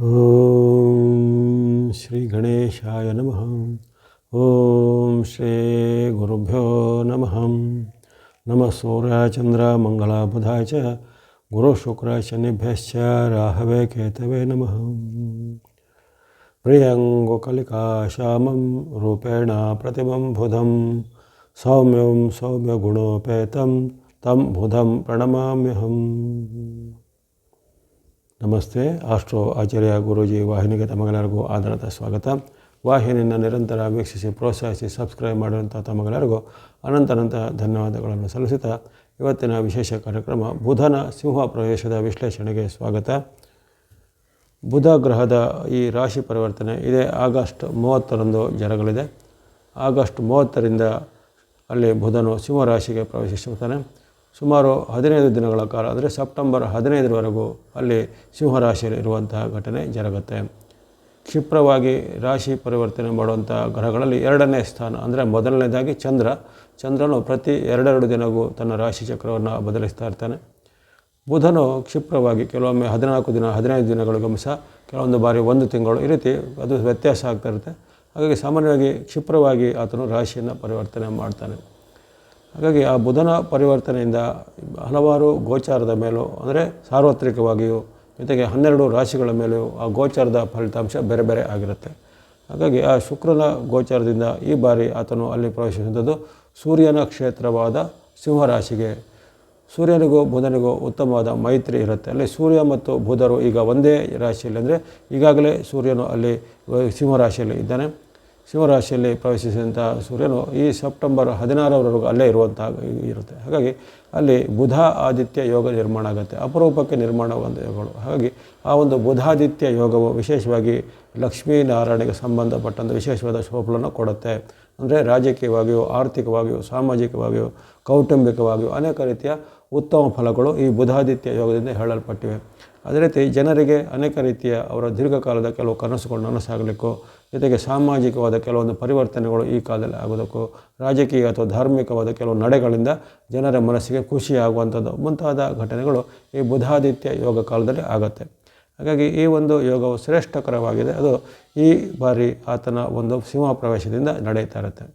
ॐ श्रीगणेशाय नमः। ॐ श्रीगुरुभ्यो नमः। नमः सूर्याचन्द्रमङ्गलाबुधाय च गुरुशुक्रशनिभ्यश्च राहवे केतवे नमः। प्रियङ्गुकलिकाश्यामं रूपेण प्रतिमं बुधं, सौम्यं सौम्यगुणोपेतं, तं बुधं प्रणमाम्यहम्। ನಮಸ್ತೆ. ಆಸ್ಟ್ರೋ ಆಚಾರ್ಯ ಗುರೂಜಿ, ವಾಹಿನಿಗೆ ತಮಗೆಲ್ಲರಿಗೂ ಆಧಾರದ ಸ್ವಾಗತ. ವಾಹಿನಿಯನ್ನು ನಿರಂತರ ವೀಕ್ಷಿಸಿ, ಪ್ರೋತ್ಸಾಹಿಸಿ, ಸಬ್ಸ್ಕ್ರೈಬ್ ಮಾಡುವಂಥ ತಮಗೆಲ್ಲರಿಗೂ ಅನಂತ ಅನಂತ ಧನ್ಯವಾದಗಳನ್ನು ಸಲ್ಲಿಸುತ್ತಾ ಇವತ್ತಿನ ವಿಶೇಷ ಕಾರ್ಯಕ್ರಮ ಬುಧನ ಸಿಂಹ ಪ್ರವೇಶದ ವಿಶ್ಲೇಷಣೆಗೆ ಸ್ವಾಗತ. ಬುಧ ಗ್ರಹದ ಈ ರಾಶಿ ಪರಿವರ್ತನೆ ಇದೇ ಆಗಸ್ಟ್ ಮೂವತ್ತರಂದು ಜರಗಲಿದೆ. ಆಗಸ್ಟ್ ಮೂವತ್ತರಿಂದ ಅಲ್ಲಿ ಬುಧನು ಸಿಂಹ ರಾಶಿಗೆ ಪ್ರವೇಶಿಸುತ್ತಾನೆ. ಸುಮಾರು ಹದಿನೈದು ದಿನಗಳ ಕಾಲ, ಅಂದರೆ ಸೆಪ್ಟೆಂಬರ್ ಹದಿನೈದರವರೆಗೂ ಅಲ್ಲಿ ಸಿಂಹರಾಶಿಯಲ್ಲಿ ಇರುವಂತಹ ಘಟನೆ ಜರುಗುತ್ತೆ. ಕ್ಷಿಪ್ರವಾಗಿ ರಾಶಿ ಪರಿವರ್ತನೆ ಮಾಡುವಂಥ ಗ್ರಹಗಳಲ್ಲಿ ಎರಡನೇ ಸ್ಥಾನ, ಅಂದರೆ ಮೊದಲನೇದಾಗಿ ಚಂದ್ರ. ಚಂದ್ರನು ಪ್ರತಿ ಎರಡೆರಡು ದಿನವೂ ತನ್ನ ರಾಶಿ ಚಕ್ರವನ್ನು ಬದಲಿಸ್ತಾ ಇರ್ತಾನೆ. ಬುಧನು ಕ್ಷಿಪ್ರವಾಗಿ ಕೆಲವೊಮ್ಮೆ ಹದಿನಾಲ್ಕು ದಿನ, ಹದಿನೈದು ದಿನಗಳಿಗೊಮ್ಮೆ ಸಹ ಕೆಲವೊಂದು ಬಾರಿ ಒಂದು ತಿಂಗಳು, ಈ ರೀತಿ ಅದು ವ್ಯತ್ಯಾಸ ಆಗ್ತಾ ಇರುತ್ತೆ. ಹಾಗಾಗಿ ಸಾಮಾನ್ಯವಾಗಿ ಕ್ಷಿಪ್ರವಾಗಿ ಆತನು ರಾಶಿಯನ್ನು ಪರಿವರ್ತನೆ ಮಾಡ್ತಾನೆ. ಹಾಗಾಗಿ ಆ ಬುಧನ ಪರಿವರ್ತನೆಯಿಂದ ಹಲವಾರು ಗೋಚಾರದ ಮೇಲೂ, ಅಂದರೆ ಸಾರ್ವತ್ರಿಕವಾಗಿಯೂ, ಜೊತೆಗೆ ಹನ್ನೆರಡು ರಾಶಿಗಳ ಮೇಲೂ ಆ ಗೋಚಾರದ ಫಲಿತಾಂಶ ಬೇರೆ ಬೇರೆ ಆಗಿರುತ್ತೆ. ಹಾಗಾಗಿ ಆ ಶುಕ್ರನ ಗೋಚಾರದಿಂದ ಈ ಬಾರಿ ಆತನು ಅಲ್ಲಿ ಪ್ರವೇಶಿಸುವಂಥದ್ದು ಸೂರ್ಯನ ಕ್ಷೇತ್ರವಾದ ಸಿಂಹರಾಶಿಗೆ. ಸೂರ್ಯನಿಗೂ ಬುಧನಿಗೂ ಉತ್ತಮವಾದ ಮೈತ್ರಿ ಇರುತ್ತೆ. ಅಲ್ಲಿ ಸೂರ್ಯ ಮತ್ತು ಬುಧರು ಈಗ ಒಂದೇ ರಾಶಿಯಲ್ಲಿ, ಅಂದರೆ ಈಗಾಗಲೇ ಸೂರ್ಯನು ಅಲ್ಲಿ, ಸಿಂಹರಾಶಿಯಲ್ಲಿ ಇದ್ದಾನೆ. ಸಿಂಹರಾಶಿಯಲ್ಲಿ ಪ್ರವೇಶಿಸಿದಂಥ ಸೂರ್ಯನು ಈ ಸೆಪ್ಟೆಂಬರ್ ಹದಿನಾರರವರೆಗೂ ಅಲ್ಲೇ ಇರುವಂಥ ಇರುತ್ತೆ. ಹಾಗಾಗಿ ಅಲ್ಲಿ ಬುಧ ಆದಿತ್ಯ ಯೋಗ ನಿರ್ಮಾಣ ಆಗುತ್ತೆ. ಅಪರೂಪಕ್ಕೆ ನಿರ್ಮಾಣವಾದ ಯೋಗಗಳು. ಹಾಗಾಗಿ ಆ ಒಂದು ಬುಧಾದಿತ್ಯ ಯೋಗವು ವಿಶೇಷವಾಗಿ ಲಕ್ಷ್ಮೀನಾರಾಯಣಿಗೆ ಸಂಬಂಧಪಟ್ಟಂಥ ವಿಶೇಷವಾದ ಶೋಭಗಳನ್ನು ಕೊಡುತ್ತೆ. ಅಂದರೆ ರಾಜಕೀಯವಾಗಿಯೂ, ಆರ್ಥಿಕವಾಗಿಯೂ, ಸಾಮಾಜಿಕವಾಗಿಯೂ, ಕೌಟುಂಬಿಕವಾಗಿಯೂ ಅನೇಕ ರೀತಿಯ ಉತ್ತಮ ಫಲಗಳು ಈ ಬುಧಾದಿತ್ಯ ಯೋಗದಿಂದ ಹೇಳಲ್ಪಟ್ಟಿವೆ. ಅದೇ ರೀತಿ ಜನರಿಗೆ ಅನೇಕ ರೀತಿಯ ಅವರ ದೀರ್ಘಕಾಲದ ಕೆಲವು ಕನಸುಗಳು ನನಸಾಗಲಿಕ್ಕೂ ಜೊತೆಗೆ ಸಾಮಾಜಿಕವಾದ ಕೆಲವೊಂದು ಪರಿವರ್ತನೆಗಳು ಈ ಕಾಲದಲ್ಲಿ ಆಗೋದಕ್ಕೂ ರಾಜಕೀಯ ಅಥವಾ ಧಾರ್ಮಿಕವಾದ ಕೆಲವು ನಡೆಗಳಿಂದ ಜನರ ಮನಸ್ಸಿಗೆ ಖುಷಿಯಾಗುವಂಥದ್ದು. ಮುಂತಾದ ಘಟನೆಗಳು ಈ ಬುಧಾದಿತ್ಯ ಯೋಗ ಕಾಲದಲ್ಲಿ ಆಗುತ್ತೆ. ಹಾಗಾಗಿ ಈ ಒಂದು ಯೋಗವು ಶ್ರೇಷ್ಠಕರವಾಗಿದೆ. ಅದು ಈ ಬಾರಿ ಆತನ ಒಂದು ಸಿಂಹ ಪ್ರವೇಶದಿಂದ ನಡೀತಾ ಇರುತ್ತೆ.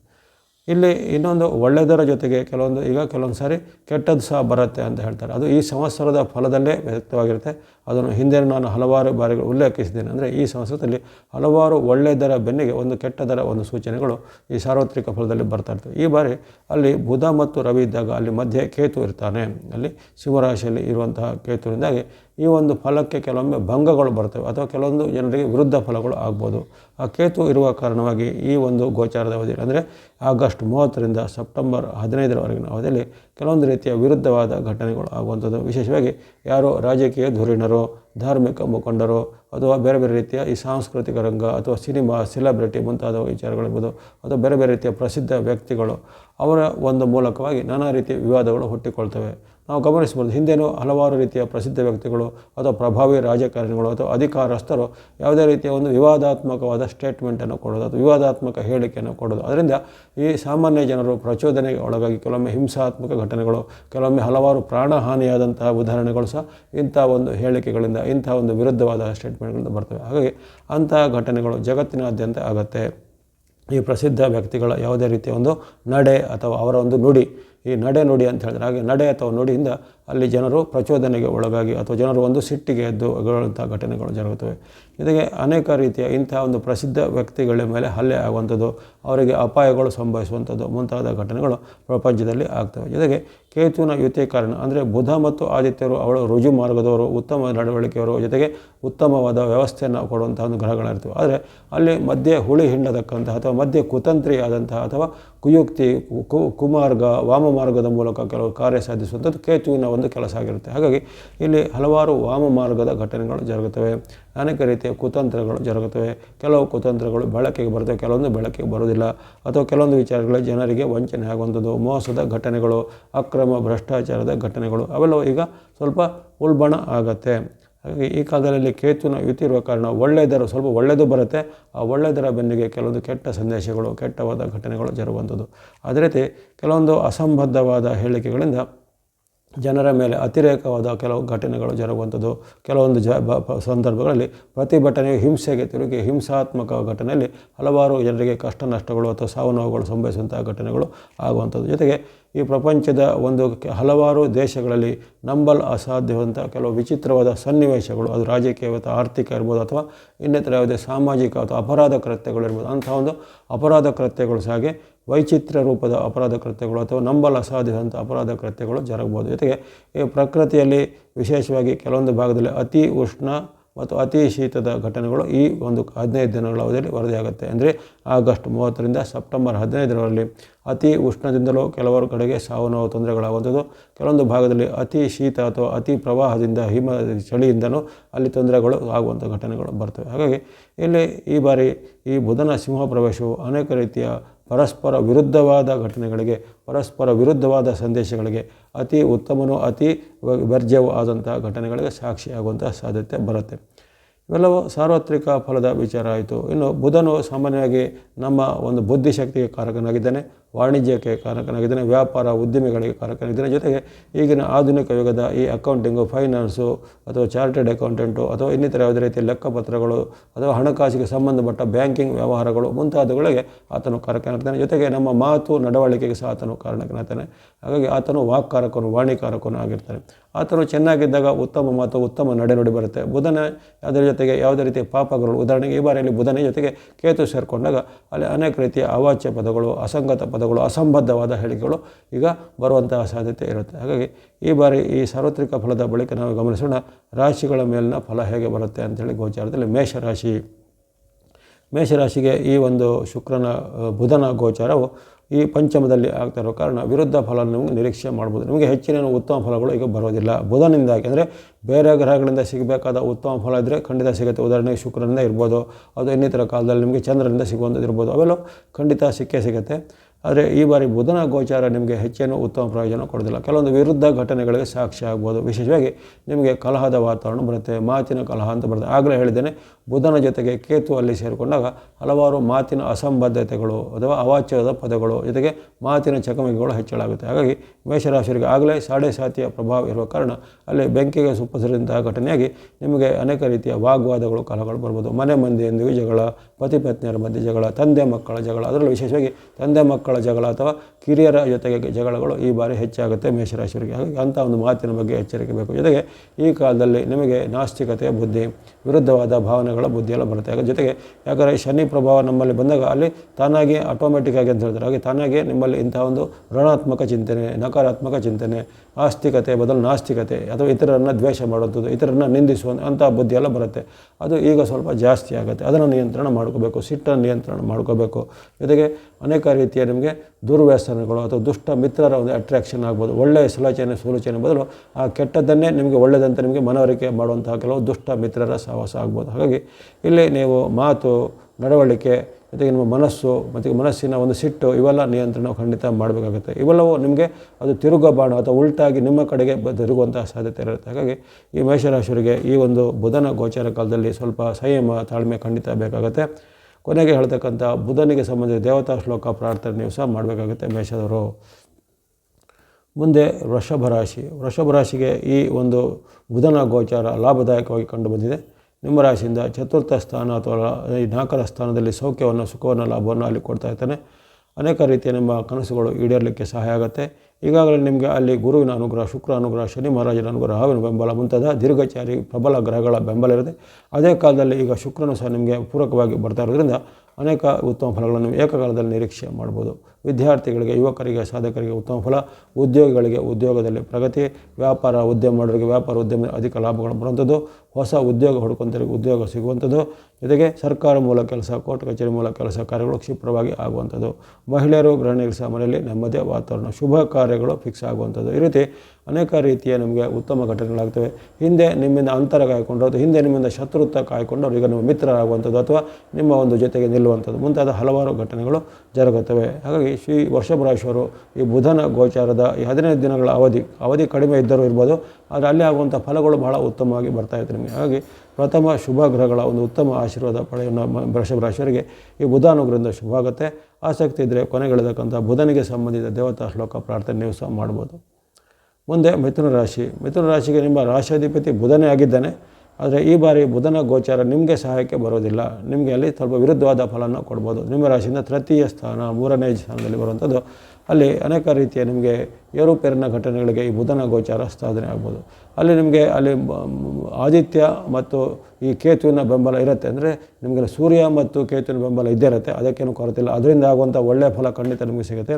ಇಲ್ಲಿ ಇನ್ನೊಂದು ಒಳ್ಳೆಯದರ ಜೊತೆಗೆ ಕೆಲವೊಂದು, ಈಗ ಕೆಲವೊಂದು ಸಾರಿ ಕೆಟ್ಟದ್ದು ಸಹ ಬರುತ್ತೆ ಅಂತ ಹೇಳ್ತಾರೆ. ಅದು ಈ ಸಂವತ್ಸರದ ಫಲದಲ್ಲೇ ವ್ಯಕ್ತವಾಗಿರುತ್ತೆ. ಅದನ್ನು ಹಿಂದೆ ನಾನು ಹಲವಾರು ಬಾರಿಗಳು ಉಲ್ಲೇಖಿಸಿದ್ದೇನೆ. ಅಂದರೆ ಈ ಸಂಸ್ಕೃತದಲ್ಲಿ ಹಲವಾರು ಒಳ್ಳೆಯದರ ಬೆನ್ನಿಗೆ ಒಂದು ಕೆಟ್ಟ ದರ ಒಂದು ಸೂಚನೆಗಳು ಈ ಸಾರ್ವತ್ರಿಕ ಫಲದಲ್ಲಿ ಬರ್ತಾ ಇರ್ತವೆ. ಈ ಬಾರಿ ಅಲ್ಲಿ ಬುಧ ಮತ್ತು ರವಿ ಇದ್ದಾಗ ಅಲ್ಲಿ ಮಧ್ಯೆ ಕೇತು ಇರ್ತಾನೆ. ಅಲ್ಲಿ ಸಿಂಹರಾಶಿಯಲ್ಲಿ ಇರುವಂತಹ ಕೇತುವಿನಿಂದಾಗಿ ಈ ಒಂದು ಫಲಕ್ಕೆ ಕೆಲವೊಮ್ಮೆ ಭಂಗಗಳು ಬರ್ತವೆ ಅಥವಾ ಕೆಲವೊಂದು ಜನರಿಗೆ ವಿರುದ್ಧ ಫಲಗಳು ಆಗ್ಬೋದು. ಆ ಕೇತು ಇರುವ ಕಾರಣವಾಗಿ ಈ ಒಂದು ಗೋಚಾರದ ಅವಧಿಯಲ್ಲಿ, ಅಂದರೆ ಆಗಸ್ಟ್ ಮೂವತ್ತರಿಂದ ಸೆಪ್ಟೆಂಬರ್ ಹದಿನೈದರವರೆಗಿನ ಅವಧಿಯಲ್ಲಿ ಕೆಲವೊಂದು ರೀತಿಯ ವಿರುದ್ಧವಾದ ಘಟನೆಗಳು ಆಗುವಂಥದ್ದು. ವಿಶೇಷವಾಗಿ ಯಾರೋ ರಾಜಕೀಯ ಧುರೀಣರು, ಧಾರ್ಮಿಕ ಮುಖಂಡರು ಅಥವಾ ಬೇರೆ ಬೇರೆ ರೀತಿಯ ಈ ಸಾಂಸ್ಕೃತಿಕ ರಂಗ ಅಥವಾ ಸಿನಿಮಾ, ಸೆಲೆಬ್ರಿಟಿ ಮುಂತಾದ ವಿಚಾರಗಳಿರ್ಬೋದು ಅಥವಾ ಬೇರೆ ಬೇರೆ ರೀತಿಯ ಪ್ರಸಿದ್ಧ ವ್ಯಕ್ತಿಗಳು ಅವರ ಒಂದು ಮೂಲಕವಾಗಿ ನಾನಾ ರೀತಿಯ ವಿವಾದಗಳು ಹುಟ್ಟಿಕೊಳ್ತವೆ. ನಾವು ಗಮನಿಸ್ಬೋದು ಹಿಂದೆಯೂ ಹಲವಾರು ರೀತಿಯ ಪ್ರಸಿದ್ಧ ವ್ಯಕ್ತಿಗಳು ಅಥವಾ ಪ್ರಭಾವಿ ರಾಜಕಾರಣಿಗಳು ಅಥವಾ ಅಧಿಕಾರಸ್ಥರು ಯಾವುದೇ ರೀತಿಯ ಒಂದು ವಿವಾದಾತ್ಮಕವಾದ ಸ್ಟೇಟ್ಮೆಂಟನ್ನು ಕೊಡೋದು ಅಥವಾ ವಿವಾದಾತ್ಮಕ ಹೇಳಿಕೆಯನ್ನು ಕೊಡೋದು. ಅದರಿಂದ ಈ ಸಾಮಾನ್ಯ ಜನರು ಪ್ರಚೋದನೆಗೆ ಒಳಗಾಗಿ ಕೆಲವೊಮ್ಮೆ ಹಿಂಸಾತ್ಮಕ ಘಟನೆಗಳು, ಕೆಲವೊಮ್ಮೆ ಹಲವಾರು ಪ್ರಾಣಹಾನಿಯಾದಂತಹ ಉದಾಹರಣೆಗಳು ಸಹ ಇಂಥ ಒಂದು ಹೇಳಿಕೆಗಳಿಂದ, ಇಂಥ ಒಂದು ವಿರುದ್ಧವಾದ ಸ್ಟೇಟ್ಮೆಂಟ್ಗಳಿಂದ ಬರ್ತವೆ. ಹಾಗಾಗಿ ಅಂತಹ ಘಟನೆಗಳು ಜಗತ್ತಿನಾದ್ಯಂತ ಆಗುತ್ತೆ. ಈ ಪ್ರಸಿದ್ಧ ವ್ಯಕ್ತಿಗಳ ಯಾವುದೇ ರೀತಿಯ ಒಂದು ನಡೆ ಅಥವಾ ಅವರ ಒಂದು ನುಡಿ ಈ ನಡೆ ನುಡಿ ಅಂತ ಹೇಳಿದ್ರೆ ಹಾಗೆ ನಡೆ ಅಥವಾ ನುಡಿಯಿಂದ ಅಲ್ಲಿ ಜನರು ಪ್ರಚೋದನೆಗೆ ಒಳಗಾಗಿ ಅಥವಾ ಜನರು ಒಂದು ಸಿಟ್ಟಿಗೆ ಎದ್ದು ಅಗಳುವಂಥ ಘಟನೆಗಳು ಜರುಗುತ್ತವೆ. ಜೊತೆಗೆ ಅನೇಕ ರೀತಿಯ ಇಂಥ ಒಂದು ಪ್ರಸಿದ್ಧ ವ್ಯಕ್ತಿಗಳ ಮೇಲೆ ಹಲ್ಲೆ ಆಗುವಂಥದ್ದು ಅವರಿಗೆ ಅಪಾಯಗಳು ಸಂಭವಿಸುವಂಥದ್ದು. ಮುಂತಾದ ಘಟನೆಗಳು ಪ್ರಪಂಚದಲ್ಲಿ ಆಗ್ತವೆ. ಜೊತೆಗೆ ಕೇತುವಿನ ಯುತಿ ಕಾರಣ ಅಂದರೆ ಬುಧ ಮತ್ತು ಆದಿತ್ಯರು ಅವಳು ರುಜು ಮಾರ್ಗದವರು, ಉತ್ತಮ ನಡವಳಿಕೆಯವರು, ಜೊತೆಗೆ ಉತ್ತಮವಾದ ವ್ಯವಸ್ಥೆಯನ್ನು ಕೊಡುವಂಥ ಒಂದು ಗ್ರಹಗಳಿರ್ತವೆ ಆದರೆ ಅಲ್ಲಿ ಮಧ್ಯೆ ಹುಳಿ ಹಿಂಡತಕ್ಕಂತಹ ಅಥವಾ ಮಧ್ಯೆ ಕುತಂತ್ರಿಯಾದಂತಹ ಅಥವಾ ಕುಯುಕ್ತಿ ಕುಮಾರ್ಗ, ವಾಮ ಮಾರ್ಗದ ಮೂಲಕ ಕೆಲವು ಕಾರ್ಯ ಸಾಧಿಸುವಂಥದ್ದು ಕೇತುವಿನ ಒಂದು ಕೆಲಸ ಆಗಿರುತ್ತೆ. ಹಾಗಾಗಿ ಇಲ್ಲಿ ಹಲವಾರು ವಾಮ ಮಾರ್ಗದ ಘಟನೆಗಳು ಜರುಗುತ್ತವೆ. ಅನೇಕ ರೀತಿಯ ಕುತಂತ್ರಗಳು ಜರುಗುತ್ತವೆ. ಕೆಲವು ಕುತಂತ್ರಗಳು ಬೆಳಕಿಗೆ ಬರ್ತವೆ, ಕೆಲವೊಂದು ಬೆಳಕಿಗೆ ಬರೋದಿಲ್ಲ ಅಥವಾ ಕೆಲವೊಂದು ವಿಚಾರಗಳು ಜನರಿಗೆ ವಂಚನೆ ಆಗುವಂಥದ್ದು, ಮೋಸದ ಘಟನೆಗಳು, ಅಕ್ರಮ ಭ್ರಷ್ಟಾಚಾರದ ಘಟನೆಗಳು, ಅವೆಲ್ಲವೂ ಈಗ ಸ್ವಲ್ಪ ಉಲ್ಬಣ ಆಗತ್ತೆ. ಹಾಗಾಗಿ ಈ ಕಾಲದಲ್ಲಿ ಕೇತುನ ಯುತಿರುವ ಕಾರಣ ಒಳ್ಳೆಯದರ ಸ್ವಲ್ಪ ಒಳ್ಳೆಯದು ಬರುತ್ತೆ. ಆ ಒಳ್ಳೆಯದರ ಬೆನ್ನಿಗೆ ಕೆಲವೊಂದು ಕೆಟ್ಟ ಸಂದೇಶಗಳು, ಕೆಟ್ಟವಾದ ಘಟನೆಗಳು ಜರುಗುವಂಥದ್ದು. ಅದೇ ರೀತಿ ಕೆಲವೊಂದು ಅಸಂಬದ್ಧವಾದ ಹೇಳಿಕೆಗಳಿಂದ ಜನರ ಮೇಲೆ ಅತಿರೇಕವಾದ ಕೆಲವು ಘಟನೆಗಳು ಜರುಗುವಂಥದ್ದು. ಕೆಲವೊಂದು ಜ ಸಂದರ್ಭಗಳಲ್ಲಿ ಪ್ರತಿಭಟನೆಯು ಹಿಂಸೆಗೆ ತಿರುಗಿ ಹಿಂಸಾತ್ಮಕ ಘಟನೆಯಲ್ಲಿ ಹಲವಾರು ಜನರಿಗೆ ಕಷ್ಟ ನಷ್ಟಗಳು ಅಥವಾ ಸಾವು ನೋವುಗಳು ಸಂಭವಿಸುವಂತಹ ಘಟನೆಗಳು ಆಗುವಂಥದ್ದು. ಜೊತೆಗೆ ಈ ಪ್ರಪಂಚದ ಒಂದು ಹಲವಾರು ದೇಶಗಳಲ್ಲಿ ನಂಬಲ್ ಅಸಾಧ್ಯವಂಥ ಕೆಲವು ವಿಚಿತ್ರವಾದ ಸನ್ನಿವೇಶಗಳು, ಅದು ರಾಜಕೀಯ ಅಥವಾ ಆರ್ಥಿಕ ಇರ್ಬೋದು ಅಥವಾ ಇನ್ನಿತರ ಯಾವುದೇ ಸಾಮಾಜಿಕ ಅಥವಾ ಅಪರಾಧ ಕೃತ್ಯಗಳು ಇರ್ಬೋದು. ಅಂತಹ ಒಂದು ಅಪರಾಧ ಕೃತ್ಯಗಳು ಹಾಗೆ ವೈಚಿತ್ರ ರೂಪದ ಅಪರಾಧ ಕೃತ್ಯಗಳು ಅಥವಾ ನಂಬಲ್ ಅಸಾಧ್ಯವಂಥ ಅಪರಾಧ ಕೃತ್ಯಗಳು ಜರಗಬಹುದು ಜೊತೆಗೆ ಈ ಪ್ರಕೃತಿಯಲ್ಲಿ ವಿಶೇಷವಾಗಿ ಕೆಲವೊಂದು ಭಾಗದಲ್ಲಿ ಅತಿ ಉಷ್ಣ ಮತ್ತು ಅತಿ ಶೀತದ ಘಟನೆಗಳು ಈ ಒಂದು ಹದಿನೈದು ದಿನಗಳ ಅವಧಿಯಲ್ಲಿ ವರದಿಯಾಗುತ್ತೆ. ಅಂದರೆ ಆಗಸ್ಟ್ ಮೂವತ್ತರಿಂದ ಸೆಪ್ಟೆಂಬರ್ ಹದಿನೈದರಲ್ಲಿ ಅತಿ ಉಷ್ಣದಿಂದಲೂ ಕೆಲವರು ಕಡೆಗೆ ಸಾವು ನೋವು ತೊಂದರೆಗಳಾಗುವಂಥದ್ದು. ಕೆಲವೊಂದು ಭಾಗದಲ್ಲಿ ಅತಿ ಶೀತ ಅಥವಾ ಅತಿ ಪ್ರವಾಹದಿಂದ ಹಿಮ ಚಳಿಯಿಂದಲೂ ಅಲ್ಲಿ ತೊಂದರೆಗಳು ಆಗುವಂಥ ಘಟನೆಗಳು ಬರ್ತವೆ. ಹಾಗಾಗಿ ಇಲ್ಲಿ ಈ ಬಾರಿ ಈ ಬುಧನ ಸಿಂಹ ಪ್ರವೇಶವು ಅನೇಕ ರೀತಿಯ ಪರಸ್ಪರ ವಿರುದ್ಧವಾದ ಘಟನೆಗಳಿಗೆ, ಪರಸ್ಪರ ವಿರುದ್ಧವಾದ ಸಂದೇಶಗಳಿಗೆ, ಅತಿ ಉತ್ತಮನೂ ಅತಿ ವರ್ಜ್ಯವೂ ಆದಂತಹ ಘಟನೆಗಳಿಗೆ ಸಾಕ್ಷಿಯಾಗುವಂತಹ ಸಾಧ್ಯತೆ ಬರುತ್ತೆ. ಇವೆಲ್ಲವೂ ಸಾರ್ವತ್ರಿಕ ಫಲದ ವಿಚಾರ ಆಯಿತು. ಇನ್ನು ಬುಧನು ಸಾಮಾನ್ಯವಾಗಿ ನಮ್ಮ ಒಂದು ಬುದ್ಧಿಶಕ್ತಿಗೆ ಕಾರಕನಾಗಿದ್ದಾನೆ. ವಾಣಿಜ್ಯಕ್ಕೆ ಕಾರಕನಾಗಿದ್ದಾನೆ ವ್ಯಾಪಾರ ಉದ್ಯಮಿಗಳಿಗೆ ಕಾರಕನಾಗಿದ್ದಾನೆ ಜೊತೆಗೆ ಈಗಿನ ಆಧುನಿಕ ಯುಗದ ಈ ಅಕೌಂಟಿಂಗು ಫೈನಾನ್ಸು ಅಥವಾ ಚಾರ್ಟೆಡ್ ಅಕೌಂಟೆಂಟು ಅಥವಾ ಇನ್ನಿತರ ಯಾವುದೇ ರೀತಿಯ ಲೆಕ್ಕಪತ್ರಗಳು ಅಥವಾ ಹಣಕಾಸಿಗೆ ಸಂಬಂಧಪಟ್ಟ ಬ್ಯಾಂಕಿಂಗ್ ವ್ಯವಹಾರಗಳು ಮುಂತಾದವುಗಳಿಗೆ ಆತನು ಕಾರಕನಾಗ್ತಾನೆ. ಜೊತೆಗೆ ನಮ್ಮ ಮಾತು ನಡವಳಿಕೆಗೆ ಸಹ ಆತನು ಕಾರಣಕನಾಗ್ತಾನೆ. ಹಾಗಾಗಿ ಆತನು ವಾಕ್ಕಾರಕನು, ವಾಣಿಕಾರಕನು ಆಗಿರ್ತಾನೆ. ಆತನು ಚೆನ್ನಾಗಿದ್ದಾಗ ಉತ್ತಮ ಮಾತು, ಉತ್ತಮ ನಡೆನುಡಿ ಬರುತ್ತೆ. ಬುಧನ ಅದರ ಜೊತೆಗೆ ಯಾವುದೇ ರೀತಿಯ ಪಾಪಗಳು, ಉದಾಹರಣೆಗೆ ಈ ಬಾರಿಯಲ್ಲಿ ಬುಧನ ಜೊತೆಗೆ ಕೇತು ಸೇರಿಕೊಂಡಾಗ ಅಲ್ಲಿ ಅನೇಕ ರೀತಿಯ ಅವಾಚ್ಯ ಪದಗಳು, ಅಸಂಗತ ಪದಗಳು, ಅಸಂಬದ್ಧವಾದ ಹೇಳಿಕೆಗಳು ಈಗ ಬರುವಂತಹ ಸಾಧ್ಯತೆ ಇರುತ್ತೆ. ಹಾಗಾಗಿ ಈ ಬಾರಿ ಈ ಸಾರ್ವತ್ರಿಕ ಫಲದ ಬಳಿಕ ನಾವು ಗಮನಿಸೋಣ, ರಾಶಿಗಳ ಮೇಲಿನ ಫಲ ಹೇಗೆ ಬರುತ್ತೆ ಅಂಥೇಳಿ ಗೋಚಾರದಲ್ಲಿ ಮೇಷರಾಶಿ. ಮೇಷರಾಶಿಗೆ ಈ ಒಂದು ಶುಕ್ರನ ಬುಧನ ಗೋಚಾರವು ಈ ಪಂಚಮದಲ್ಲಿ ಆಗ್ತಾ ಇರೋ ಕಾರಣ ವಿರುದ್ಧ ಫಲ ನಿಮಗೆ ನಿರೀಕ್ಷೆ ಮಾಡ್ಬೋದು. ನಿಮಗೆ ಹೆಚ್ಚಿನ ಉತ್ತಮ ಫಲಗಳು ಈಗ ಬರೋದಿಲ್ಲ. ಬುಧನಿಂದ ಯಾಕೆಂದರೆ ಬೇರೆ ಗ್ರಹಗಳಿಂದ ಸಿಗಬೇಕಾದ ಉತ್ತಮ ಫಲ ಇದ್ದರೆ ಖಂಡಿತ ಸಿಗುತ್ತೆ. ಉದಾಹರಣೆಗೆ ಶುಕ್ರನಿಂದ ಇರ್ಬೋದು, ಅದು ಇನ್ನಿತರ ಕಾಲದಲ್ಲಿ ನಿಮಗೆ ಚಂದ್ರನಿಂದ ಸಿಗುವಂಥದ್ದು ಇರ್ಬೋದು. ಅವೆಲ್ಲ ಖಂಡಿತ ಸಿಕ್ಕೇ ಸಿಗುತ್ತೆ. ಆದರೆ ಈ ಬಾರಿ ಬುಧನ ಗೋಚಾರ ನಿಮಗೆ ಹೆಚ್ಚೇನು ಉತ್ತಮ ಪ್ರಯೋಜನ ಕೊಡೋದಿಲ್ಲ ಕೆಲವೊಂದು ವಿರುದ್ಧ ಘಟನೆಗಳಿಗೆ ಸಾಕ್ಷಿ ಆಗ್ಬೋದು. ವಿಶೇಷವಾಗಿ ನಿಮಗೆ ಕಲಹದ ವಾತಾವರಣ ಬರುತ್ತೆ. ಮಾತಿನ ಕಲಹ ಅಂತ ಬರುತ್ತೆ. ಆಗಲೇ ಹೇಳಿದ್ದೇನೆ, ಬುಧನ ಜೊತೆಗೆ ಕೇತು ಅಲ್ಲಿ ಸೇರಿಕೊಂಡಾಗ ಹಲವಾರು ಮಾತಿನ ಅಸಂಬದ್ಧತೆಗಳು ಅಥವಾ ಅವಾಚ್ಯದ ಪದಗಳು ಜೊತೆಗೆ ಮಾತಿನ ಚಕಮಕಿಗಳು ಹೆಚ್ಚಳಾಗುತ್ತೆ. ಹಾಗಾಗಿ ಮೇಷರಾಶಿಯರಿಗೆ ಆಗಲೇ ಸಾಡೆ ಸಾತಿಯ ಪ್ರಭಾವ ಇರುವ ಕಾರಣ ಅಲ್ಲಿ ಬೆಂಕಿಗೆ ಸುಪ್ಪಸರಿದಂತಹ ಘಟನೆಯಾಗಿ ನಿಮಗೆ ಅನೇಕ ರೀತಿಯ ವಾಗ್ವಾದಗಳು, ಕಲಹಗಳು ಬರ್ಬೋದು. ಮನೆ ಮಂದಿಯೊಂದಿಗೆ ಜಗಳ ಪತಿ ಪತ್ನಿಯರ ಮಧ್ಯೆ ಜಗಳ, ತಂದೆ ಮಕ್ಕಳ ಜಗಳ, ಅದರಲ್ಲೂ ವಿಶೇಷವಾಗಿ ತಂದೆ ಮಕ್ಕಳ ಜಗಳ ಅಥವಾ ಕಿರಿಯರ ಜೊತೆಗೆ ಜಗಳಗಳು ಈ ಬಾರಿ ಹೆಚ್ಚಾಗುತ್ತೆ ಮೇಷರಾಶಿಯವರಿಗೆ. ಹಾಗಾಗಿ ಅಂಥ ಒಂದು ಮಾತಿನ ಬಗ್ಗೆ ಎಚ್ಚರಿಕೆ ಬೇಕು. ಜೊತೆಗೆ ಈ ಕಾಲದಲ್ಲಿ ನಿಮಗೆ ನಾಸ್ತಿಕತೆಯ ಬುದ್ಧಿ, ವಿರುದ್ಧವಾದ ಭಾವನೆಗಳ ಬುದ್ಧಿಯೆಲ್ಲ ಬರುತ್ತೆ. ಹಾಗೆ ಜೊತೆಗೆ ಯಾಕಂದರೆ ಶನಿ ಪ್ರಭಾವ ನಮ್ಮಲ್ಲಿ ಬಂದಾಗ ಅಲ್ಲಿ ತಾನಾಗಿ ಆಟೋಮೆಟಿಕ್ ಆಗಿ ಅಂತ ಹೇಳ್ತಾರೆ. ಹಾಗೆ ತಾನಾಗಿ ನಿಮ್ಮಲ್ಲಿ ಇಂಥ ಒಂದು ಋಣಾತ್ಮಕ ಚಿಂತನೆ, ನಕಾರಾತ್ಮಕ ಚಿಂತನೆ, ಆಸ್ತಿಕತೆ ಬದಲು ನಾಸ್ತಿಕತೆ ಅಥವಾ ಇತರರನ್ನು ದ್ವೇಷ ಮಾಡುವಂಥದ್ದು, ಇತರರನ್ನು ನಿಂದಿಸುವ ಅಂಥ ಬುದ್ಧಿ ಎಲ್ಲ ಬರುತ್ತೆ. ಅದು ಈಗ ಸ್ವಲ್ಪ ಜಾಸ್ತಿ ಆಗುತ್ತೆ. ಅದನ್ನು ನಿಯಂತ್ರಣ ಮಾಡ್ಕೋಬೇಕು ಸಿಟ್ಟನ್ನು ನಿಯಂತ್ರಣ ಮಾಡ್ಕೋಬೇಕು. ಜೊತೆಗೆ ಅನೇಕ ರೀತಿಯ ನಿಮಗೆ ದುರ್ವ್ಯಸನಗಳು ಅಥವಾ ದುಷ್ಟ ಮಿತ್ರರ ಒಂದು ಅಟ್ರಾಕ್ಷನ್ ಆಗ್ಬೋದು, ಒಳ್ಳೆಯ ಸುಲೋಚನೆ ಸುಲೋಚನೆ ಬದಲು ಆ ಕೆಟ್ಟದ್ದನ್ನೇ ನಿಮಗೆ ಒಳ್ಳೆಯದಂತೆ ನಿಮಗೆ ಮನವರಿಕೆ ಮಾಡುವಂತಹ ಕೆಲವು ದುಷ್ಟ ಮಿತ್ರರ ಸಹವಾಸ ಆಗ್ಬೋದು. ಹಾಗಾಗಿ ಇಲ್ಲಿ ನೀವು ಮಾತು, ನಡವಳಿಕೆ ಜೊತೆಗೆ ನಿಮ್ಮ ಮನಸ್ಸು ಮತ್ತು ಮನಸ್ಸಿನ ಒಂದು ಸಿಟ್ಟು ಇವೆಲ್ಲ ನಿಯಂತ್ರಣ ಖಂಡಿತ ಮಾಡಬೇಕಾಗುತ್ತೆ. ಇವೆಲ್ಲವೂ ನಿಮಗೆ ಅದು ತಿರುಗಬಾಣ ಅಥವಾ ಉಲ್ಟಾಗಿ ನಿಮ್ಮ ಕಡೆಗೆ ಬ ತಿರುಗುವಂತಹ ಸಾಧ್ಯತೆ ಇರುತ್ತೆ. ಹಾಗಾಗಿ ಈ ಮೇಷರಾಶಿಯವರಿಗೆ ಈ ಒಂದು ಬುಧನ ಗೋಚಾರ ಕಾಲದಲ್ಲಿ ಸ್ವಲ್ಪ ಸಂಯಮ, ತಾಳ್ಮೆ ಖಂಡಿತ ಬೇಕಾಗುತ್ತೆ. ಕೊನೆಗೆ ಹೇಳ್ತಕ್ಕಂಥ ಬುಧನಿಗೆ ಸಂಬಂಧಿಸಿದ ದೇವತಾ ಶ್ಲೋಕ ಪ್ರಾರ್ಥನೆ ನೀವು ಸಹ ಮಾಡಬೇಕಾಗುತ್ತೆ ಮೇಷದವರು. ಮುಂದೆ ವೃಷಭ ರಾಶಿ. ವೃಷಭ ರಾಶಿಗೆ ಈ ಒಂದು ಬುಧನ ಗೋಚಾರ ಲಾಭದಾಯಕವಾಗಿ ಕಂಡುಬಂದಿದೆ ನಿಮ್ಮ ರಾಶಿಯಿಂದ ಚತುರ್ಥ ಸ್ಥಾನ ಅಥವಾ ಈ ನಾಲ್ಕರ ಸ್ಥಾನದಲ್ಲಿ ಸೌಖ್ಯವನ್ನು, ಸುಖವನ್ನು, ಲಾಭವನ್ನು ಅಲ್ಲಿ ಕೊಡ್ತಾ ಇರ್ತಾನೆ. ಅನೇಕ ರೀತಿಯ ನಿಮ್ಮ ಕನಸುಗಳು ಈಡೇರಲಿಕ್ಕೆ ಸಹಾಯ ಆಗುತ್ತೆ. ಈಗಾಗಲೇ ನಿಮಗೆ ಅಲ್ಲಿ ಗುರುವಿನ ಅನುಗ್ರಹ, ಶುಕ್ರ ಅನುಗ್ರಹ, ಶನಿ ಮಹಾರಾಜನ ಅನುಗ್ರಹ ಹಾವಿನ ಬೆಂಬಲ ಮುಂತಾದ ದೀರ್ಘಚಾರಿ, ಪ್ರಬಲ ಗ್ರಹಗಳ ಬೆಂಬಲ ಇರುತ್ತೆ. ಅದೇ ಕಾಲದಲ್ಲಿ ಈಗ ಶುಕ್ರನು ಸಹ ನಿಮಗೆ ಪೂರಕವಾಗಿ ಬರ್ತಾ ಇರೋದ್ರಿಂದ ಅನೇಕ ಉತ್ತಮ ಫಲಗಳನ್ನು ಏಕಕಾಲದಲ್ಲಿ ನಿರೀಕ್ಷೆ ಮಾಡ್ಬೋದು. ವಿದ್ಯಾರ್ಥಿಗಳಿಗೆ, ಯುವಕರಿಗೆ, ಸಾಧಕರಿಗೆ ಉತ್ತಮ ಫಲ, ಉದ್ಯೋಗಿಗಳಿಗೆ ಉದ್ಯೋಗದಲ್ಲಿ ಪ್ರಗತಿ, ವ್ಯಾಪಾರ, ಉದ್ಯಮ ಮಾಡೋರಿಗೆ ವ್ಯಾಪಾರ ಉದ್ಯಮ ಅಧಿಕ ಲಾಭಗಳು ಬರುವಂಥದ್ದು. ಹೊಸ ಉದ್ಯೋಗ ಹುಡುಕುವಂಥವ್ರಿಗೆ ಉದ್ಯೋಗ ಸಿಗುವಂಥದ್ದು. ಜೊತೆಗೆ ಸರ್ಕಾರ ಮೂಲ ಕೆಲಸ, ಕೋರ್ಟ್ ಕಚೇರಿ ಮೂಲ ಕೆಲಸ ಕಾರ್ಯಗಳು ಕ್ಷಿಪ್ರವಾಗಿ ಆಗುವಂಥದ್ದು. ಮಹಿಳೆಯರು, ಗೃಹಿಣಿಯರು ಕೆಲಸ ಮನೆಯಲ್ಲಿ ನೆಮ್ಮದಿಯ ವಾತಾವರಣ, ಶುಭ ಕಾರ್ಯಗಳು ಫಿಕ್ಸ್ ಆಗುವಂಥದ್ದು. ಈ ರೀತಿ ಅನೇಕ ರೀತಿಯ ನಿಮಗೆ ಉತ್ತಮ ಘಟನೆಗಳಾಗ್ತವೆ. ಹಿಂದೆ ನಿಮ್ಮಿಂದ ಅಂತರ ಕಾಯ್ಕೊಂಡಿರೋದು ಹಿಂದೆ ನಿಮ್ಮಿಂದ ಶತ್ರುತ್ವ ಕಾಯ್ಕೊಂಡವರು ಈಗ ನಿಮ್ಮ ಮಿತ್ರರಾಗುವಂಥದ್ದು, ಅಥವಾ ನಿಮ್ಮ ಒಂದು ಜೊತೆಗೆ ನಿಲ್ಲುವಂಥದ್ದು. ಮುಂತಾದ ಹಲವಾರು ಘಟನೆಗಳು ಜರುಗುತ್ತವೆ. ಹಾಗಾಗಿ ಶ್ರೀ ವರ್ಷಭರಾಶ್ವರು ಈ ಬುಧನ ಗೋಚಾರದ ಈ ಹದಿನೈದು ದಿನಗಳ ಅವಧಿ ಅವಧಿ ಕಡಿಮೆ ಇದ್ದರೂ ಇರ್ಬೋದು. ಆದರೆ ಅಲ್ಲಿ ಆಗುವಂಥ ಫಲಗಳು ಬಹಳ ಉತ್ತಮವಾಗಿ ಬರ್ತಾ ಇದೆ ನಿಮಗೆ. ಹಾಗಾಗಿ ಪ್ರಥಮ ಶುಭ ಗ್ರಹಗಳ ಒಂದು ಉತ್ತಮ ಆಶೀರ್ವಾದ ಪಡೆಯನ್ನು ವೃಷಭರಾಶಿಯರಿಗೆ ಈ ಬುಧಾನುಗ್ರಹದಿಂದ ಶುಭ ಆಗುತ್ತೆ ಆಸಕ್ತಿ ಇದ್ದರೆ ಕೊನೆಗೆಳೆದಕ್ಕಂಥ ಬುಧನಿಗೆ ಸಂಬಂಧಿತ ದೇವತಾ ಶ್ಲೋಕ ಪ್ರಾರ್ಥನೆ ನೀವು ಸಹ ಮಾಡ್ಬೋದು. ಮುಂದೆ ಮಿಥುನ ರಾಶಿ. ಮಿಥುನ ರಾಶಿಗೆ ನಿಮ್ಮ ರಾಶಿಯಾಧಿಪತಿ ಬುಧನೇ ಆಗಿದ್ದಾನೆ. ಆದರೆ ಈ ಬಾರಿ ಬುಧನ ಗೋಚಾರ ನಿಮಗೆ ಸಹಾಯಕ್ಕೆ ಬರೋದಿಲ್ಲ. ನಿಮಗೆ ಅಲ್ಲಿ ಸ್ವಲ್ಪ ವಿರುದ್ಧವಾದ ಫಲನ ಕೊಡ್ಬೋದು. ನಿಮ್ಮ ರಾಶಿಯಿಂದ ತೃತೀಯ ಸ್ಥಾನ, ಮೂರನೇ ಸ್ಥಾನದಲ್ಲಿ ಬರುವಂಥದ್ದು ಅಲ್ಲಿ ಅನೇಕ ರೀತಿಯ ನಿಮಗೆ ಏರುಪೇರಿನ ಘಟನೆಗಳಿಗೆ ಈ ಬುಧನ ಗೋಚಾರ ಸಾಧನೆ ಆಗ್ಬೋದು. ಅಲ್ಲಿ ನಿಮಗೆ ಅಲ್ಲಿ ಆದಿತ್ಯ ಮತ್ತು ಈ ಕೇತುವಿನ ಬೆಂಬಲ ಇರುತ್ತೆ ಅಂದರೆ ನಿಮಗೆ ಸೂರ್ಯ ಮತ್ತು ಕೇತುವಿನ ಬೆಂಬಲ ಇದ್ದೇ ಇರುತ್ತೆ, ಅದಕ್ಕೇನು ಕೊರತೆ ಇಲ್ಲ. ಅದರಿಂದ ಆಗುವಂಥ ಒಳ್ಳೆಯ ಫಲ ಖಂಡಿತ ನಿಮಗೆ ಸಿಗುತ್ತೆ.